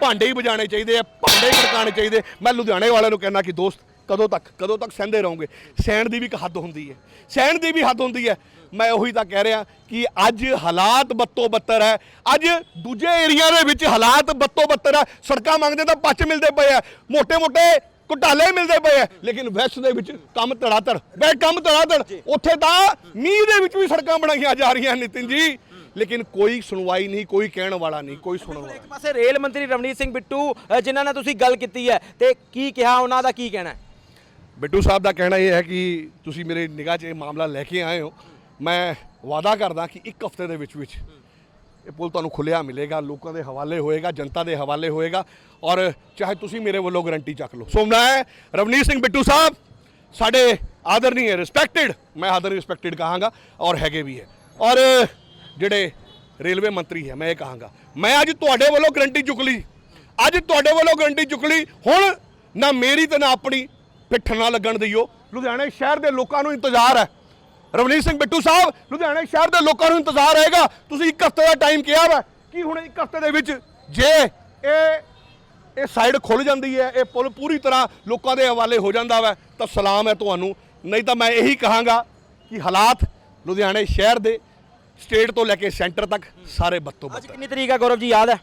ਭਾਂਡੇ ਹੀ ਵਜਾਣੇ ਚਾਹੀਦੇ ਆ, ਭਾਂਡੇ ਹੀ ਖੜਕਾਣੇ ਚਾਹੀਦੇ। ਮੈਂ ਲੁਧਿਆਣੇ ਵਾਲਿਆਂ ਨੂੰ ਕਹਿਣਾ ਕਿ ਦੋਸਤ, ਕਦੋਂ ਤੱਕ ਕਦੋਂ ਤੱਕ ਸਹਿੰਦੇ ਰਹੋਗੇ? ਸਹਿਣ ਦੀ ਵੀ ਇੱਕ ਹੱਦ ਹੁੰਦੀ ਹੈ। ਸਹਿਣ ਦੀ ਵੀ ਹੱਦ ਹੁੰਦੀ ਹੈ। ਮੈਂ ਉਹੀ ਤਾਂ ਕਹਿ ਰਿਹਾ ਕਿ ਅੱਜ ਹਾਲਾਤ ਬੱਤੋ ਬੱਤਰ ਹੈ। ਅੱਜ ਦੂਜੇ ਏਰੀਆ ਦੇ ਵਿੱਚ ਹਾਲਾਤ ਬੱਤੋ ਬੱਤਰ ਹੈ। ਸੜਕਾਂ ਮੰਗਦੇ ਤਾਂ ਪੱਚ ਮਿਲਦੇ ਪਏ ਆ। ਮੋਟੇ ਮੋਟੇ ਘੁਟਾਲੇ ਮਿਲਦੇ ਪਏ ਆ। ਲੇਕਿਨ ਵੈਸਟ ਦੇ ਵਿੱਚ ਕੰਮ ਧੜਾ ਧੜ ਬੈ ਕੰਮ ਧੜਾ ਧੜ ਉੱਥੇ ਤਾਂ ਮੀਂਹ ਦੇ ਵਿੱਚ ਵੀ ਸੜਕਾਂ ਬਣਾਈਆਂ ਜਾ ਰਹੀਆਂ ਨਿਤਿਨ ਜੀ। ਲੇਕਿਨ ਕੋਈ ਸੁਣਵਾਈ ਨਹੀਂ ਕੋਈ ਕਹਿਣ ਵਾਲਾ ਨਹੀਂ ਕੋਈ ਸੁਣਨ ਵਾਲਾ ਇੱਕ ਪਾਸੇ ਰੇਲ ਮੰਤਰੀ ਰਵਨੀਤ ਸਿੰਘ ਬਿੱਟੂ ਜਿਨ੍ਹਾਂ ਨਾਲ ਤੁਸੀਂ ਗੱਲ ਕੀਤੀ ਹੈ ਤੇ ਕੀ ਕਿਹਾ ਉਹਨਾਂ ਦਾ ਕੀ ਕਹਿਣਾ ਹੈ? ਬਿੱਟੂ ਸਾਹਿਬ ਦਾ ਕਹਿਣਾ ਇਹ ਹੈ ਕਿ ਤੁਸੀਂ ਮੇਰੇ ਨਿਗਾਹ 'ਚ ਇਹ ਮਾਮਲਾ ਲੈ ਕੇ ਆਏ ਹੋ। ਮੈਂ ਵਾਅਦਾ ਕਰਦਾ ਕਿ ਇੱਕ ਹਫ਼ਤੇ ਦੇ ਵਿੱਚ ਵਿੱਚ ਇਹ ਪੁਲ ਤੁਹਾਨੂੰ ਖੁੱਲਿਆ ਮਿਲੇਗਾ, ਲੋਕਾਂ ਦੇ ਹਵਾਲੇ ਹੋਏਗਾ, ਜਨਤਾ ਦੇ ਹਵਾਲੇ ਹੋਏਗਾ ਔਰ ਚਾਹੇ ਤੁਸੀਂ ਮੇਰੇ ਵੱਲੋਂ ਗਾਰੰਟੀ ਚੱਕ ਲਓ। ਸੋ ਮੈਂ ਰਵਨੀਤ ਸਿੰਘ ਬਿੱਟੂ ਸਾਹਿਬ, ਸਾਡੇ ਆਦਰਨੀय ਰਿਸਪੈਕਟਡ ਮੈਂ ਆਦਰ ਰਿਸਪੈਕਟਡ ਕਹਾਂਗਾ ਔਰ ਹੈਗੇ ਵੀ ਹੈ। ਔਰ ਜਿਹੜੇ ਰੇਲਵੇ ਮੰਤਰੀ ਹੈ, ਮੈਂ ਇਹ ਕਹਾਂਗਾ, ਮੈਂ ਅੱਜ ਤੁਹਾਡੇ ਵੱਲੋਂ ਗਾਰੰਟੀ ਚੁੱਕ ਲਈ, ਅੱਜ ਤੁਹਾਡੇ ਵੱਲੋਂ ਗਾਰੰਟੀ ਚੁੱਕ ਲਈ, ਹੁਣ ਨਾ ਮੇਰੀ ਤੇ ਨਾ ਆਪਣੀ ਪਿੱਠ ਨਾ ਲੱਗਣ ਦਿਓ। ਲੁਧਿਆਣੇ ਸ਼ਹਿਰ ਦੇ ਲੋਕਾਂ ਨੂੰ ਇੰਤਜ਼ਾਰ ਹੈ। ਰਵਨੀਤ ਸਿੰਘ ਬਿੱਟੂ ਸਾਹਿਬ ਲੁਧਿਆਣੇ ਸ਼ਹਿਰ ਦੇ ਲੋਕਾਂ ਨੂੰ ਇੰਤਜ਼ਾਰ ਰਹੇਗਾ। ਤੁਸੀਂ ਇੱਕ ਹਫ਼ਤੇ ਦਾ ਟਾਈਮ ਕਿਹਾ ਵਾ ਕੀ ਹੁਣ ਇੱਕ ਹਫ਼ਤੇ ਦੇ ਵਿੱਚ ਜੇ ਇਹ ਇਹ ਸਾਈਡ ਖੁੱਲ ਜਾਂਦੀ ਹੈ ਇਹ ਪੁਲ ਪੂਰੀ ਤਰ੍ਹਾਂ ਲੋਕਾਂ ਦੇ ਹਵਾਲੇ ਹੋ ਜਾਂਦਾ ਵਾ ਤਾਂ ਸਲਾਮ ਹੈ ਤੁਹਾਨੂੰ। ਨਹੀਂ ਤਾਂ ਮੈਂ ਇਹੀ ਕਹਾਂਗਾ ਕਿ ਹਾਲਾਤ ਲੁਧਿਆਣੇ ਸ਼ਹਿਰ ਦੇ ਸਟੇਟ ਤੋਂ ਲੈ ਕੇ ਸੈਂਟਰ ਤੱਕ ਸਾਰੇ ਬੱਤੋ ਅੱਜ ਬੱਤਰ ਕਿੰਨੀ ਤਰੀਕ ਹੈ ਗੌਰਵ ਜੀ ਯਾਦ ਹੈ?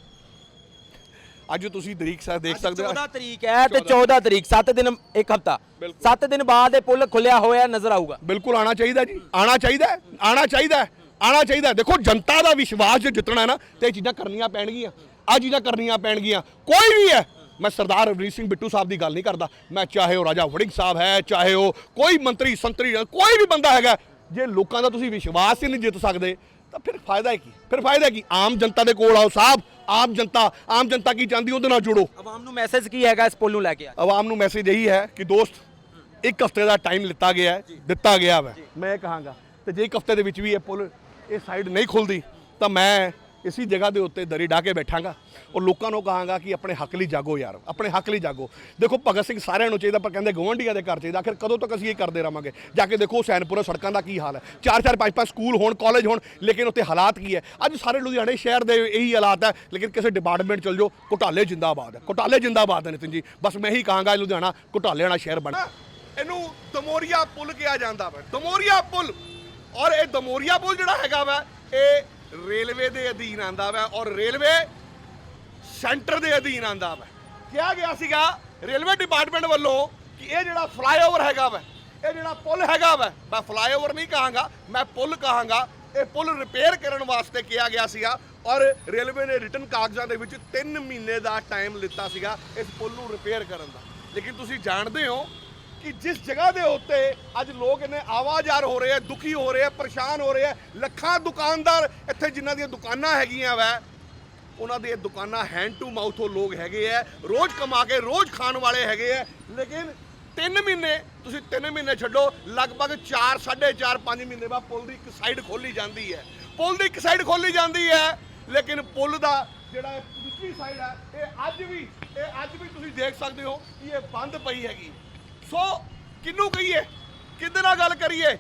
ਅੱਜ ਤੁਸੀਂ ਤਰੀਕ ਸਾਹਿਬ ਦੇਖ ਸਕਦੇ ਹੋ। 14 ਤਰੀਕ ਹੈ ਤੇ 14 ਤਰੀਕ। 7 ਦਿਨ ਇੱਕ ਹਫਤਾ। 7 ਦਿਨ ਬਾਅਦ ਇਹ ਪੁਲ ਖੁੱਲਿਆ ਹੋਇਆ ਨਜ਼ਰ ਆਊਗਾ। ਬਿਲਕੁਲ ਆਣਾ ਚਾਹੀਦਾ ਜੀ ਆਣਾ ਚਾਹੀਦਾ ਆਣਾ ਚਾਹੀਦਾ ਆਣਾ ਚਾਹੀਦਾ। ਦੇਖੋ ਜਨਤਾ ਦਾ ਵਿਸ਼ਵਾਸ ਜੇ ਜਿੱਤਣਾ ਹੈ ਨਾ ਤੇ ਇਹ ਚੀਜ਼ਾਂ ਕਰਨੀਆਂ ਪੈਣਗੀਆਂ। ਆ ਚੀਜ਼ਾਂ ਕਰਨੀਆਂ ਪੈਣਗੀਆਂ। ਕੋਈ ਵੀ ਹੈ ਮੈਂ ਸਰਦਾਰ ਰਵਨੀਤ ਸਿੰਘ ਬਿੱਟੂ ਸਾਹਿਬ ਦੀ ਗੱਲ ਨਹੀਂ ਕਰਦਾ। ਮੈਂ ਚਾਹੇ ਉਹ ਰਾਜਾ ਵੜਿੰਗ ਸਾਹਿਬ ਹੈ ਚਾਹੇ ਉਹ ਕੋਈ ਮੰਤਰੀ ਸੰਤਰੀ ਕੋਈ ਵੀ ਬੰਦਾ ਹੈਗਾ ਜੇ ਲੋਕਾਂ ਦਾ ਤੁਸੀਂ ਵਿਸ਼ਵਾਸ ਹੀ ਨਹੀਂ ਜਿੱਤ ਸਕਦੇ ਤਾਂ ਫਿਰ ਫਾਇਦਾ ਕੀ? ਫਿਰ ਫਾਇਦਾ ਕੀ? ਆਮ ਜਨਤਾ ਦੇ ਕੋਲ ਆਓ ਸਾਹਿਬ ਆਮ ਜਨਤਾ ਆਮ ਜਨਤਾ ਕੀ ਚਾਹੁੰਦੀ ਉਹਦੇ ਨਾਲ ਜੁੜੋ। ਆਵਾਮ ਨੂੰ ਮੈਸੇਜ ਕੀ ਹੈਗਾ ਇਸ ਪੁਲ ਨੂੰ ਲੈ ਕੇ ਆਵਾਮ ਨੂੰ ਮੈਸੇਜ ਇਹੀ ਹੈ ਕਿ ਦੋਸਤ ਇੱਕ ਹਫ਼ਤੇ ਦਾ ਟਾਈਮ ਲਿੱਤਾ ਗਿਆ ਹੈ ਦਿੱਤਾ ਗਿਆ ਹੈ ਮੈਂ ਕਹਾਂਗਾ ਤੇ ਜੇ ਇੱਕ ਹਫ਼ਤੇ ਦੇ ਵਿੱਚ ਵੀ ਇਹ ਪੁਲ ਇਹ ਸਾਈਡ ਨਹੀਂ ਖੁੱਲਦੀ ਤਾਂ ਮੈਂ ਇਸੀ ਜਗ੍ਹਾ ਦੇ ਉੱਤੇ ਦਰੀ ਢਾ ਕੇ ਬੈਠਾਂਗਾ। ਔਰ ਲੋਕਾਂ ਨੂੰ ਕਹਾਂਗਾ ਕਿ ਆਪਣੇ ਹੱਕ ਲਈ ਜਾਗੋ ਯਾਰ, ਆਪਣੇ ਹੱਕ ਲਈ ਜਾਗੋ। ਦੇਖੋ ਭਗਤ ਸਿੰਘ ਸਾਰਿਆਂ ਨੂੰ ਚਾਹੀਦਾ, ਪਰ ਕਹਿੰਦੇ ਗਵੰਡੀਆਂ ਦੇ ਘਰ ਚਾਹੀਦਾ। ਆਖਿਰ ਕਦੋਂ ਤੱਕ ਅਸੀਂ ਇਹ ਕਰਦੇ ਰਵਾਂਗੇ? ਜਾ ਕੇ ਦੇਖੋ ਸੈਨਪੁਰਾ ਸੜਕਾਂ ਦਾ ਕੀ ਹਾਲ ਹੈ। ਚਾਰ ਚਾਰ, ਪੰਜ ਪੰਜ ਸਕੂਲ ਹੋਣ ਕਾਲਜ ਹੋਣ, ਲੇਕਿਨ ਉੱਥੇ ਹਾਲਾਤ ਕੀ ਹੈ? ਅੱਜ ਸਾਰੇ ਲੁਧਿਆਣੇ ਸ਼ਹਿਰ ਦੇ ਇਹੀ ਹਾਲਾਤ ਹੈ, ਲੇਕਿਨ ਕਿਸੇ ਡਿਪਾਰਟਮੈਂਟ ਚਲ ਜਾਓ, ਘੁਟਾਲੇ ਜਿੰਦਾਬਾਦ ਹੈ। ਘੁਟਾਲੇ ਜਿੰਦਾਬਾਦ ਹੈ ਨਿਤਿਨ ਜੀ। ਬਸ ਮੈਂ ਇਹੀ ਕਹਾਂਗਾ ਲੁਧਿਆਣਾ ਘੁਟਾਲੇ ਵਾਲਾ ਸ਼ਹਿਰ ਬਣਾ। ਇਹਨੂੰ ਦਮੋਰੀਆ ਪੁਲ ਕਿਹਾ ਜਾਂਦਾ ਵਾ। ਦਮੋਰੀਆ ਪੁਲ। ਔਰ ਇਹ ਦਮੋਰੀਆ ਪੁਲ ਜਿਹੜਾ ਹੈਗਾ ਵਾ, ਇਹ ਰੇਲਵੇ ਦੇ ਅਧੀਨ ਆਂਦਾ ਵਾ ਔਰ ਰੇਲਵੇ ਸੈਂਟਰ ਦੇ ਅਧੀਨ ਆਂਦਾ ਵਾ। ਕਿਹਾ ਗਿਆ ਸੀਗਾ ਰੇਲਵੇ ਡਿਪਾਰਟਮੈਂਟ ਵੱਲੋਂ ਕਿ ਇਹ ਜਿਹੜਾ ਫਲਾਈਓਵਰ ਹੈਗਾ ਵਾ, ਇਹ ਜਿਹੜਾ ਪੁਲ ਹੈਗਾ ਵਾ, ਮੈਂ ਫਲਾਈਓਵਰ ਨਹੀਂ ਕਹਾਂਗਾ, ਮੈਂ ਪੁਲ ਕਹਾਂਗਾ, ਇਹ ਪੁਲ ਰਿਪੇਅਰ ਕਰਨ ਵਾਸਤੇ ਕਿਹਾ ਗਿਆ ਸੀਗਾ ਔਰ ਰੇਲਵੇ ਨੇ ਰਿਟਨ ਕਾਗਜ਼ਾਂ ਦੇ ਵਿੱਚ 3 ਮਹੀਨੇ ਦਾ ਟਾਈਮ ਲਿੱਤਾ ਸੀਗਾ ਇਸ ਪੁਲ ਨੂੰ ਰਿਪੇਅਰ ਕਰਨ ਦਾ। ਲੇਕਿਨ ਤੁਸੀਂ ਜਾਣਦੇ ਹੋ ਕਿ ਜਿਸ ਜਗ੍ਹਾ ਦੇ ਉੱਤੇ ਅੱਜ ਲੋਕ ਇਹਨੇ ਆਵਾਜ਼ਾਰ ਹੋ ਰਹੇ ਆ, ਦੁਖੀ ਹੋ ਰਹੇ ਆ, ਪਰੇਸ਼ਾਨ ਹੋ ਰਹੇ ਆ, ਲੱਖਾਂ ਦੁਕਾਨਦਾਰ ਇੱਥੇ ਜਿਨ੍ਹਾਂ ਦੀਆਂ ਦੁਕਾਨਾਂ ਹੈਗੀਆਂ ਵੈ, ਉਹਨਾਂ ਦੀਆਂ ਦੁਕਾਨਾਂ ਹੈਂਡ ਟੂ ਮਾਊਥ ਉਹ ਲੋਕ ਹੈਗੇ ਆ, ਰੋਜ਼ ਕਮਾ ਕੇ, ਰੋਜ਼ ਖਾਣ ਵਾਲੇ ਹੈਗੇ ਆ, ਲੇਕਿਨ 3 ਮਹੀਨੇ, ਤੁਸੀਂ 3 ਮਹੀਨੇ ਛੱਡੋ, ਲਗਭਗ 4 4.5 5 ਮਹੀਨੇ ਬਾਅਦ ਪੁਲ ਦੀ ਇੱਕ ਸਾਈਡ ਖੋਲੀ ਜਾਂਦੀ ਹੈ। ਪੁਲ ਦੀ ਇੱਕ ਸਾਈਡ ਖੋਲੀ ਜਾਂਦੀ ਹੈ, ਲੇਕਿਨ ਪੁਲ ਦਾ ਜਿਹੜਾ ਇਹ ਦੂਜੀ ਸਾਈਡ ਹੈ ਇਹ ਅੱਜ ਵੀ, ਇਹ ਅੱਜ ਵੀ ਤੁਸੀਂ ਦੇਖ ਸਕਦੇ ਹੋ ਕਿ ਇਹ ਬੰਦ ਪਈ ਹੈਗੀ। ਸੋ ਕਿਹਨੂੰ ਕਹੀਏ? ਕਿਹਦੇ ਨਾਲ ਗੱਲ ਕਰੀਏ?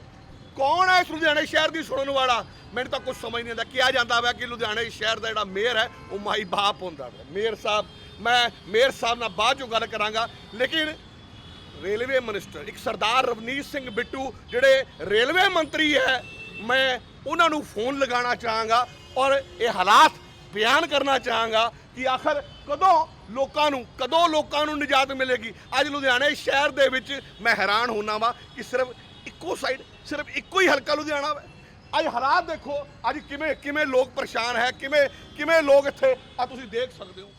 ਕੌਣ ਹੈ ਇਸ ਲੁਧਿਆਣੇ ਸ਼ਹਿਰ ਦੀ ਸੁਣਨ ਵਾਲਾ? ਮੈਨੂੰ ਤਾਂ ਕੁਝ ਸਮਝ ਨਹੀਂ ਆਉਂਦਾ। ਕਿਹਾ ਜਾਂਦਾ ਵਾ ਕਿ ਲੁਧਿਆਣੇ ਸ਼ਹਿਰ ਦਾ ਜਿਹੜਾ ਮੇਅਰ ਹੈ, ਉਹ ਮਾਈ ਬਾਪ ਹੁੰਦਾ ਵਾ। ਮੇਅਰ ਸਾਹਿਬ, ਮੈਂ ਮੇਅਰ ਸਾਹਿਬ ਨਾਲ ਬਾਅਦ ਚੋਂ ਗੱਲ ਕਰਾਂਗਾ। ਲੇਕਿਨ ਰੇਲਵੇ ਮਿਨਿਸਟਰ, ਇੱਕ ਸਰਦਾਰ ਰਵਨੀਤ ਸਿੰਘ ਬਿੱਟੂ, ਜਿਹੜੇ ਰੇਲਵੇ ਮੰਤਰੀ ਹੈ, ਮੈਂ ਉਹਨਾਂ ਨੂੰ ਫੋਨ ਲਗਾਉਣਾ ਚਾਹਾਂਗਾ ਔਰ ਇਹ ਹਾਲਾਤ ਬਿਆਨ ਕਰਨਾ ਚਾਹਾਂਗਾ ਕਿ ਆਖਰ ਕਦੋਂ ਲੋਕਾਂ ਨੂੰ, ਕਦੋਂ ਲੋਕਾਂ ਨੂੰ ਨਿਜਾਤ ਮਿਲੇਗੀ? ਅੱਜ ਲੁਧਿਆਣੇ ਸ਼ਹਿਰ ਦੇ ਵਿੱਚ ਮੈਂ ਹੈਰਾਨ ਹੋਣਾ ਵਾ ਕਿ ਸਿਰਫ ਇੱਕੋ ਸਾਈਡ ਸਿਰਫ ਇੱਕੋ ਹੀ ਹਲਕਾ ਲੁਧਿਆਣਾ ਵਾ। ਅੱਜ ਹਾਲਾਤ ਦੇਖੋ, ਅੱਜ ਕਿਵੇਂ ਕਿਵੇਂ ਲੋਕ ਪਰੇਸ਼ਾਨ ਹੈ, ਕਿਵੇਂ ਕਿਵੇਂ ਲੋਕ ਇੱਥੇ, ਆ ਤੁਸੀਂ ਦੇਖ ਸਕਦੇ ਹੋ।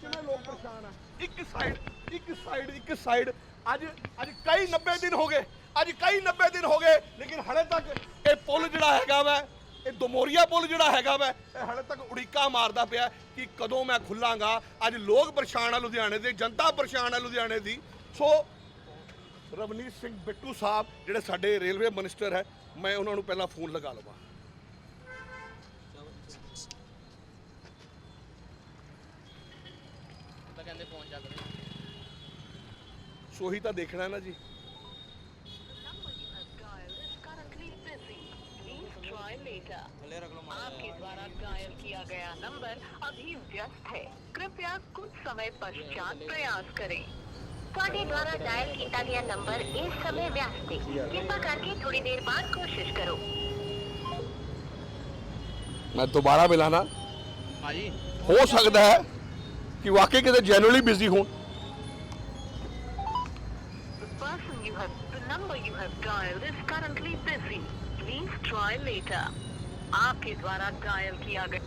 ਕਿਵੇਂ ਲੋਕ ਪਰੇਸ਼ਾਨ ਆ ਇੱਕ ਸਾਈਡ ਇੱਕ ਸਾਈਡ ਇੱਕ ਸਾਈਡ ਅੱਜ ਅੱਜ ਕਈ 90 ਦਿਨ ਹੋ ਗਏ, ਅੱਜ ਕਈ 90 ਦਿਨ ਹੋ ਗਏ, ਲੇਕਿਨ ਹਲੇ ਤੱਕ ਇਹ ਪੁਲ ਜਿਹੜਾ ਹੈਗਾ ਵਾ ਇਹ ਦਮੋਰੀਆ ਪੁਲ ਜਿਹੜਾ ਹੈਗਾ ਵਾ ਇਹ ਹਲੇ ਤੱਕ ਉੜੀਕਾ ਮਾਰਦਾ ਪਿਆ ਕਿ ਕਦੋਂ ਮੈਂ ਖੁੱਲਾਂਗਾ। ਅੱਜ ਲੋਕ ਪਰੇਸ਼ਾਨ ਆ ਲੁਧਿਆਣੇ ਦੇ ਜਨਤਾ ਪਰੇਸ਼ਾਨ ਆ ਲੁਧਿਆਣੇ ਦੀ। ਸੋ ਰਵਨੀਤ ਸਿੰਘ ਬਿੱਟੂ ਸਾਹਿਬ ਜਿਹੜੇ ਸਾਡੇ ਰੇਲਵੇ ਮਿਨਿਸਟਰ ਹੈ ਮੈਂ ਉਹਨਾਂ ਨੂੰ ਪਹਿਲਾਂ ਫੋਨ ਲਗਾ ਲਵਾਂ। ਸੋ ਹੀ ਤਾਂ ਦੇਖਣਾ ਨਾ ਜੀ number you have dialed is currently busy. Please try later. आपके द्वारा डायल किया गया नंबर अभी व्यस्त है कृपया कुछ समय पश्चात प्रयास करें ਤੁਹਾਡੇ ਦੁਆਰਾ ਡਾਇਲ ਕੀਤਾ ਗਿਆ ਨੰਬਰ ਇਸ ਸਮੇਂ ਵਿਅਸਤ ਹੈ ਕਿਰਪਾ ਕਰਕੇ ਥੋੜੀ ਦੇਰ ਬਾਅਦ ਕੋਸ਼ਿਸ਼ ਕਰੋ ਮੈਂ ਦੁਬਾਰਾ ਮਿਲਾਣਾ ਹਾਂਜੀ ਹੋ ਸਕਦਾ ਹੈ ਕਿ ਵਾਕਈ ਕਿਤੇ ਜੈਨੂਅਲੀ ਬਿਜ਼ੀ ਹੋਣ The person you have the number you have dialed is currently busy. Please try later. आपके द्वारा डायल किया गया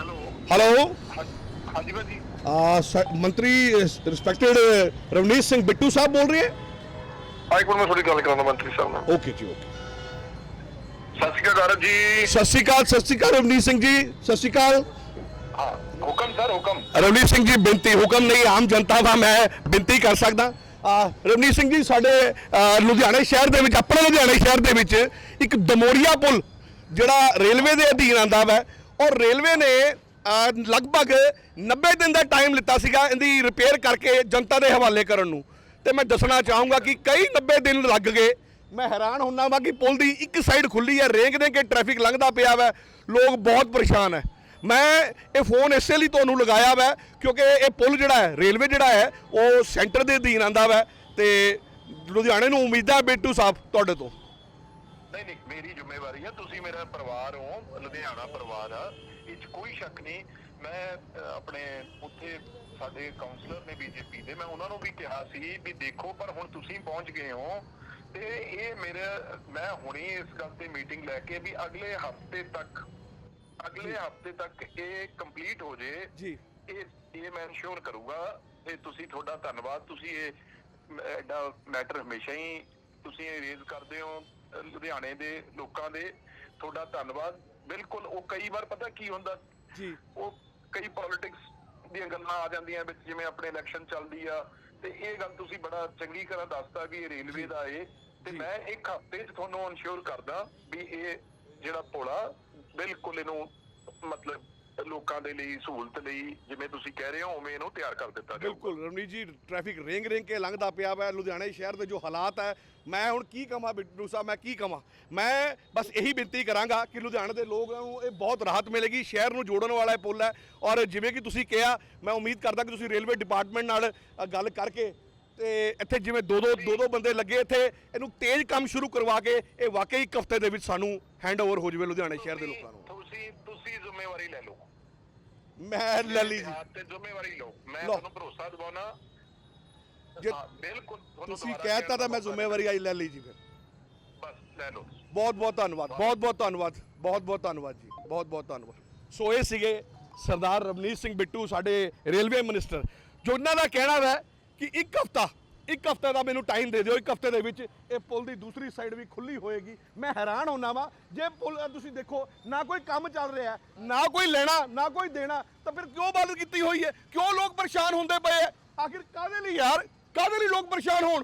ਹੈਲੋ ਹੈਲੋ ਹਾਂਜੀ ਭਾਜੀ ਮੰਤਰੀ ਰਿਸਪੈਕਟਡ ਰਵਨੀਤ ਸਿੰਘ ਬਿੱਟੂ ਸਾਹਿਬ ਬੋਲ ਰਹੇ ਹੈ ਆ ਇੱਕ ਮਿੰਟ ਮੈਂ ਥੋੜੀ ਗੱਲ ਕਰਾਉਣਾ ਮੰਤਰੀ ਸਾਹਿਬ ਨਾਲ ਓਕੇ ਜੀ ਓਕੇ ਸਤਿ ਸ਼੍ਰੀ ਅਕਾਲ ਗੌਰਵ ਜੀ ਸਤਿ ਸ਼੍ਰੀ ਅਕਾਲ ਸਤਿ ਸ਼੍ਰੀ ਅਕਾਲ ਰਵਨੀਤ ਸਿੰਘ ਜੀ ਸਤਿ ਸ਼੍ਰੀ ਅਕਾਲ ਹਾਂ ਹੁਕਮ, ਸਰ, ਹੁਕਮ। ਰਵਨੀਤ ਸਿੰਘ ਜੀ, ਬੇਨਤੀ, ਹੁਕਮ ਨਹੀਂ, ਆਮ ਜਨਤਾ ਦਾ ਮੈਂ ਬੇਨਤੀ ਕਰ ਸਕਦਾ। ਰਵਨੀਤ ਸਿੰਘ ਜੀ, ਸਾਡੇ ਲੁਧਿਆਣੇ ਸ਼ਹਿਰ ਦੇ ਵਿੱਚ, ਆਪਣੇ ਲੁਧਿਆਣੇ ਸ਼ਹਿਰ ਦੇ ਵਿੱਚ ਇੱਕ ਦਮੋਰੀਆ ਪੁਲ, ਜਿਹੜਾ ਰੇਲਵੇ ਦੇ ਅਧੀਨ ਆਂਦਾ ਵਾ, ਔਰ ਰੇਲਵੇ ਨੇ ਲਗਭਗ 90 ਦਿਨ ਦਾ ਟਾਈਮ ਲਿੱਤਾ ਸੀਗਾ ਇਹਦੀ ਰਿਪੇਅਰ ਕਰਕੇ ਜਨਤਾ ਦੇ ਹਵਾਲੇ ਕਰਨ ਨੂੰ। ਤੇ ਮੈਂ ਦੱਸਣਾ ਚਾਹੂੰਗਾ ਕਿ ਕਈ 90 ਦਿਨ ਲੱਗ ਗਏ, ਮੈਂ ਹੈਰਾਨ ਹੁੰਨਾ ਵਾ ਕਿ ਪੁਲ ਦੀ ਇੱਕ ਸਾਈਡ ਖੁੱਲੀ ਹੈ, ਰੇਂਗ ਦੇ ਕੇ ਟ੍ਰੈਫਿਕ ਲੰਘਦਾ ਪਿਆ ਵਾ, ਲੋਕ ਬਹੁਤ ਪਰੇਸ਼ਾਨ ਹੈ। ਮੈਂ ਇਹ ਫੋਨ ਇਸੇ ਲਈ ਤੁਹਾਨੂੰ ਲਗਾਇਆ ਵਾ, ਕਿਉਂਕਿ ਇਹ ਪੁਲ ਜਿਹੜਾ ਹੈ, ਰੇਲਵੇ ਜਿਹੜਾ ਹੈ, ਉਹ ਸੈਂਟਰ ਦੇ ਅਧੀਨ ਆਂਦਾ ਵਾ ਤੇ ਲੁਧਿਆਣੇ ਨੂੰ ਉਮੀਦ ਹੈ ਬੇਟੂ ਸਾਹਿਬ ਤੁਹਾਡੇ ਤੋਂ। ਨਹੀਂ ਨਹੀਂ, ਮੇਰੀ ਜ਼ਿੰਮੇਵਾਰੀ ਹੈ ਤੁਸੀਂ ਮੇਰਾ ਪਰਿਵਾਰ ਹੋ, ਲੁਧਿਆਣਾ ਪਰਿਵਾਰ ਆ, ਇਹ 'ਚ ਕੋਈ ਸ਼ੱਕ ਨਹੀਂ, ਮੈਂ ਆਪਣੇ ਉੱਥੇ ਸਾਡੇ ਕਾਉਂਸਲਰ ਨੇ ਬੀਜੇਪੀ ਦੇ, ਮੈਂ ਉਹਨਾਂ ਨੂੰ ਵੀ ਕਿਹਾ ਸੀ ਵੀ ਦੇਖੋ, ਪਰ ਹੁਣ ਤੁਸੀਂ ਪਹੁੰਚ ਗਏ ਹੋ ਤੇ ਇਹ ਮੇਰੇ, ਮੈਂ ਹੁਣੇ ਇਸ ਗੱਲ ਤੇ ਮੀਟਿੰਗ ਲੈ ਕੇ ਵੀ ਅਗਲੇ ਹਫ਼ਤੇ ਤੱਕ ਅਗਲੇ ਹਫ਼ਤੇ ਤੱਕ ਇਹ ਕੰਪਲੀਟ ਹੋ ਜੇ ਜੀ। ਇਹ ਇਹ ਮੈਂ ਇਨਸ਼ੋਰ ਕਰੂੰਗਾ ਤੇ ਤੁਸੀਂ ਤੁਹਾਡਾ ਧੰਨਵਾਦ। ਤੁਸੀਂ ਇਹ ਐਡਾ ਮੈਟਰ ਹਮੇਸ਼ਾ ਹੀ ਤੁਸੀਂ ਰੇਜ਼ ਕਰਦੇ ਹੋ ਲੁਧਿਆਣੇ ਦੇ ਲੋਕਾਂ ਦੇ। ਤੁਹਾਡਾ ਧੰਨਵਾਦ। ਬਿਲਕੁਲ ਉਹ ਕਈ ਵਾਰ ਪਤਾ ਕੀ ਹੁੰਦਾ? ਜੀ। ਉਹ ਕਈ ਪੋਲਿਟਿਕਸ ਦੀਆਂ ਗੱਲਾਂ ਆ ਜਾਂਦੀਆਂ ਵਿੱਚ ਜਿਵੇਂ ਆਪਣੇ ਇਲੈਕਸ਼ਨ ਚੱਲਦੀ ਆ। ਤੇ ਇਹ ਗੱਲ ਤੁਸੀਂ ਬੜਾ ਚੰਗੀ ਤਰ੍ਹਾਂ ਦੱਸਤਾ ਵੀ ਇਹ ਰੇਲਵੇ ਦਾ ਏ ਤੇ ਮੈਂ ਇੱਕ ਹਫ਼ਤੇ 'ਚ ਤੁਹਾਨੂੰ ਇਨਸ਼ੋਰ ਕਰਦਾ ਵੀ ਇਹ ਜਿਹੜਾ ਪੁਲਾ ਬਿਲਕੁਲ ਇਹਨੂੰ ਮਤਲਬ ਲੋਕਾਂ ਦੇ ਲਈ, ਸਹੂਲਤ ਲਈ, ਜਿਵੇਂ ਤੁਸੀਂ ਕਹਿ ਰਹੇ ਹੋ, ਉਵੇਂ ਇਹਨੂੰ ਤਿਆਰ ਕਰ ਦਿੱਤਾ ਜਾਊਗਾ। ਬਿਲਕੁਲ ਰਵਨੀਤ ਜੀ ਟ੍ਰੈਫਿਕ ਰਿੰਗ ਰਿੰਗ ਕੇ ਲੰਘਦਾ ਪਿਆ ਵਾ, ਲੁਧਿਆਣੇ ਸ਼ਹਿਰ ਦੇ ਜੋ ਹਾਲਾਤ ਹੈ, ਮੈਂ ਹੁਣ ਕੀ ਕਵਾਂ ਬਿੱਟੂ ਸਾਹਿਬ, ਮੈਂ ਕੀ ਕਵਾਂ? ਮੈਂ ਬਸ ਇਹੀ ਬੇਨਤੀ ਕਰਾਂਗਾ ਕਿ ਲੁਧਿਆਣੇ ਦੇ ਲੋਕਾਂ ਨੂੰ ਇਹ ਬਹੁਤ ਰਾਹਤ ਮਿਲੇਗੀ, ਸ਼ਹਿਰ ਨੂੰ ਜੋੜਨ ਵਾਲਾ ਇਹ ਪੁਲ ਹੈ। ਔਰ ਜਿਵੇਂ ਕਿ ਤੁਸੀਂ ਕਿਹਾ, ਮੈਂ ਉਮੀਦ ਕਰਦਾ ਕਿ ਤੁਸੀਂ ਰੇਲਵੇ ਡਿਪਾਰਟਮੈਂਟ ਨਾਲ ਗੱਲ ਕਰਕੇ ਤੇ ਇੱਥੇ ਜਿਵੇਂ ਦੋ ਦੋ ਦੋ ਦੋ ਬੰਦੇ ਲੱਗੇ ਇੱਥੇ, ਇਹਨੂੰ ਤੇਜ਼ ਕੰਮ ਸ਼ੁਰੂ ਕਰਵਾ ਕੇ ਇਹ ਵਾਕਈ ਇੱਕ ਹਫ਼ਤੇ ਦੇ ਵਿੱਚ ਸਾਨੂੰ ਹੈਂਡਓਵਰ ਹੋ ਜਾਵੇ ਲੁਧਿਆਣੇ ਸ਼ਹਿਰ ਦੇ ਲੋਕਾਂ ਨੂੰ। ਤੁਸੀਂ ਤੁਸੀਂ ਜ਼ਿੰਮੇਵਾਰੀ ਲੈ ਲਓ। ਮੈਂ ਲੈ ਲਈ ਜੀ ਤੇ ਜ਼ਿੰਮੇਵਾਰੀ ਲਓ। ਮੈਂ ਲਓ। ਤੁਹਾਨੂੰ ਭਰੋਸਾ ਦਿਵਾਉਣਾ। ਜੇ ਹਾਂ, ਬਿਲਕੁਲ ਤੁਹਾਨੂੰ ਤੁਸੀਂ ਦੁਬਾਰਾ ਕਹਿਤਾ ਤਾਂ ਮੈਂ ਜ਼ਿੰਮੇਵਾਰੀ ਆਈ ਲੈ ਲਈ ਜੀ ਫਿਰ। ਬਸ ਲੈ ਲਓ। ਬਹੁਤ ਬਹੁਤ ਧੰਨਵਾਦ ਬਹੁਤ ਬਹੁਤ ਧੰਨਵਾਦ ਬਹੁਤ ਬਹੁਤ ਧੰਨਵਾਦ ਜੀ ਬਹੁਤ ਬਹੁਤ ਧੰਨਵਾਦ। ਸੋ ਇਹ ਸੀਗੇ ਸਰਦਾਰ ਰਵਨੀਤ ਸਿੰਘ ਬਿੱਟੂ ਸਾਡੇ ਰੇਲਵੇ ਮਿਨਿਸਟਰ। ਜੋ ਉਹਨਾਂ ਦਾ ਕਹਿਣਾ ਹੈ ਕਿ ਇੱਕ ਹਫਤਾ ਇੱਕ ਹਫ਼ਤੇ ਦਾ ਮੈਨੂੰ ਟਾਈਮ ਦੇ ਦਿਓ, ਇੱਕ ਹਫ਼ਤੇ ਦੇ ਵਿੱਚ ਇਹ ਪੁਲ ਦੀ ਦੂਸਰੀ ਸਾਈਡ ਵੀ ਖੁੱਲੀ ਹੋਏਗੀ। ਮੈਂ ਹੈਰਾਨ ਹੁੰਨਾ ਵਾਂ, ਜੇ ਪੁਲ ਤੁਸੀਂ ਦੇਖੋ, ਨਾ ਕੋਈ ਕੰਮ ਚੱਲ ਰਿਹਾ, ਨਾ ਕੋਈ ਲੈਣਾ, ਨਾ ਕੋਈ ਦੇਣਾ, ਤਾਂ ਫਿਰ ਕਿਉਂ ਬੰਦ ਕੀਤੀ ਹੋਈ ਹੈ? ਕਿਉਂ ਲੋਕ ਪਰੇਸ਼ਾਨ ਹੁੰਦੇ ਪਏ ਹੈ? ਆਖਿਰ ਕਾਹਦੇ ਲਈ ਯਾਰ? ਕਾਹਦੇ ਲਈ ਲੋਕ ਪਰੇਸ਼ਾਨ ਹੋਣ?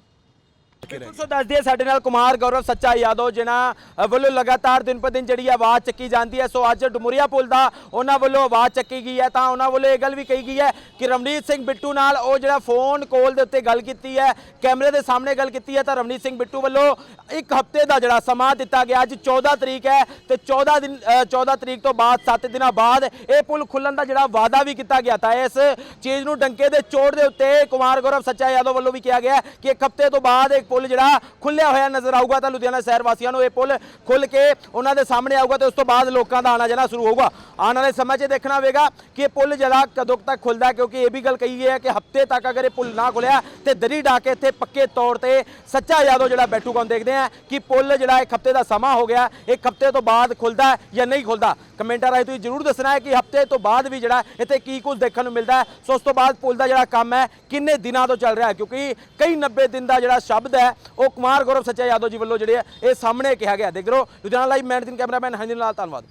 ਬਿਲਕੁਲ ਸੋ ਦੱਸ ਦਈਏ ਸਾਡੇ ਨਾਲ ਕੁਮਾਰ ਗੌਰਵ ਸੱਚਾ ਯਾਦਵ ਜਿਨ੍ਹਾਂ ਵੱਲੋਂ ਲਗਾਤਾਰ ਦਿਨ ਪਰ ਦਿਨ ਜਿਹੜੀ ਆਵਾਜ਼ ਚੱਕੀ ਜਾਂਦੀ ਹੈ। ਸੋ ਅੱਜ ਡੁਮਰੀਆ ਪੁਲ ਦਾ ਉਹਨਾਂ ਵੱਲੋਂ ਆਵਾਜ਼ ਚੱਕੀ ਗਈ ਹੈ। ਤਾਂ ਉਹਨਾਂ ਵੱਲੋਂ ਇਹ ਗੱਲ ਵੀ ਕਹੀ ਗਈ ਹੈ ਕਿ ਰਵਨੀਤ ਸਿੰਘ ਬਿੱਟੂ ਨਾਲ ਉਹ ਜਿਹੜਾ ਫੋਨ ਕਾਲ ਦੇ ਉੱਤੇ ਗੱਲ ਕੀਤੀ ਹੈ ਕੈਮਰੇ ਦੇ ਸਾਹਮਣੇ ਗੱਲ ਕੀਤੀ ਹੈ ਤਾਂ ਰਵਨੀਤ ਸਿੰਘ ਬਿੱਟੂ ਵੱਲੋਂ ਇੱਕ ਹਫ਼ਤੇ ਦਾ ਜਿਹੜਾ ਸਮਾਂ ਦਿੱਤਾ ਗਿਆ। ਅੱਜ 14 ਤਰੀਕ ਹੈ ਤੇ 14 ਦਿਨ ਅ, 14 ਤਰੀਕ ਤੋਂ ਬਾਅਦ 7 ਦਿਨਾਂ ਬਾਅਦ ਇਹ ਪੁਲ ਖੁੱਲਣ ਦਾ ਜਿਹੜਾ ਵਾਅਦਾ ਵੀ ਕੀਤਾ ਗਿਆ। ਤਾਂ ਇਸ ਚੀਜ਼ ਨੂੰ ਡੰਕੇ ਦੇ ਚੋੜ ਦੇ ਉੱਤੇ ਕੁਮਾਰ ਗੌਰਵ ਸੱਚਾ ਯਾਦਵ ਵੱਲੋਂ ਵੀ ਕਿਹਾ ਗਿਆ ਕਿ ਇੱਕ ਹਫ਼ਤੇ ਤੋਂ ਬਾਅਦ ਇੱਕ ਪੁਲ ਜਿਹੜਾ ਖੁੱਲਿਆ ਹੋਇਆ ਨਜ਼ਰ ਆਊਗਾ ਤਾਂ ਲੁਧਿਆਣਾ ਸ਼ਹਿਰ ਵਾਸੀਆਂ ਨੂੰ ਇਹ ਪੁਲ ਖੁੱਲ ਕੇ ਉਹਨਾਂ ਦੇ ਸਾਹਮਣੇ ਆਊਗਾ ਤੇ ਉਸ ਤੋਂ ਬਾਅਦ ਲੋਕਾਂ ਦਾ ਆਣਾ ਜਾਣਾ ਸ਼ੁਰੂ ਹੋਊਗਾ। ਆਉਣ ਵਾਲੇ ਸਮੇਂ 'ਚ ਦੇਖਣਾ ਹੋਵੇਗਾ ਕਿ ਇਹ ਪੁਲ ਜਿਹੜਾ ਕਦੋਂ ਤੱਕ ਖੁੱਲਦਾ ਕਿਉਂਕਿ ਇਹ ਵੀ ਗੱਲ ਕਹੀ ਗਈ ਹੈ ਕਿ ਹਫ਼ਤੇ ਤੱਕ ਅਗਰ ਇਹ ਪੁਲ ਨਾ ਖੁੱਲਿਆ ਤੇ ਦਰੀ ਢਾ ਕੇ ਇੱਥੇ ਪੱਕੇ ਤੌਰ ਤੇ ਸੱਚਾ ਯਾਦਵ ਜਿਹੜਾ ਬੈਠੂਗਾ ਉਹ ਦੇਖਦੇ ਆ ਕਿ ਪੁਲ ਜਿਹੜਾ ਇੱਕ ਹਫ਼ਤੇ ਦਾ ਸਮਾਂ ਹੋ ਗਿਆ, ਇੱਕ ਹਫ਼ਤੇ ਤੋਂ ਬਾਅਦ ਖੁੱਲਦਾ ਜਾਂ ਨਹੀਂ ਖੁੱਲਦਾ ਕਮੈਂਟਾਂ ਰਾਹੀਂ ਤੁਸੀਂ ਜਰੂਰ ਦੱਸਣਾ ਹੈ ਕਿ ਹਫ਼ਤੇ ਤੋਂ ਬਾਅਦ ਵੀ ਜਿਹੜਾ ਇੱਥੇ ਕੀ ਕੁਝ ਦੇਖਣ ਨੂੰ ਮਿਲਦਾ ਹੈ। ਸੋ ਉਸ ਤੋਂ ਬਾਅਦ ਪੁਲ ਦਾ ਜਿਹੜਾ ਕੰਮ ਹੈ, ਕਿੰਨੇ ਦਿਨਾਂ ਤੋਂ ਚੱਲ ਰਿਹਾ ਕਿਉਂਕਿ ਕਈ 90 ਦਿਨ ਦਾ ਜਿਹੜਾ ਸ਼ਬਦ ਹੈ। ਉਹ ਕੁਮਾਰ ਗੌਰਵ ਸੱਚਾ ਯਾਦਵ ਜੀ ਵੱਲੋਂ ਜਿਹੜੇ ਹੈ, ਇਹ ਸਾਹਮਣੇ ਕਿਹਾ ਗਿਆ। ਦੇਖ ਰਹੇ ਹੋ Ludhiana live man cameraman Hanjan Lal ਧੰਨਵਾਦ।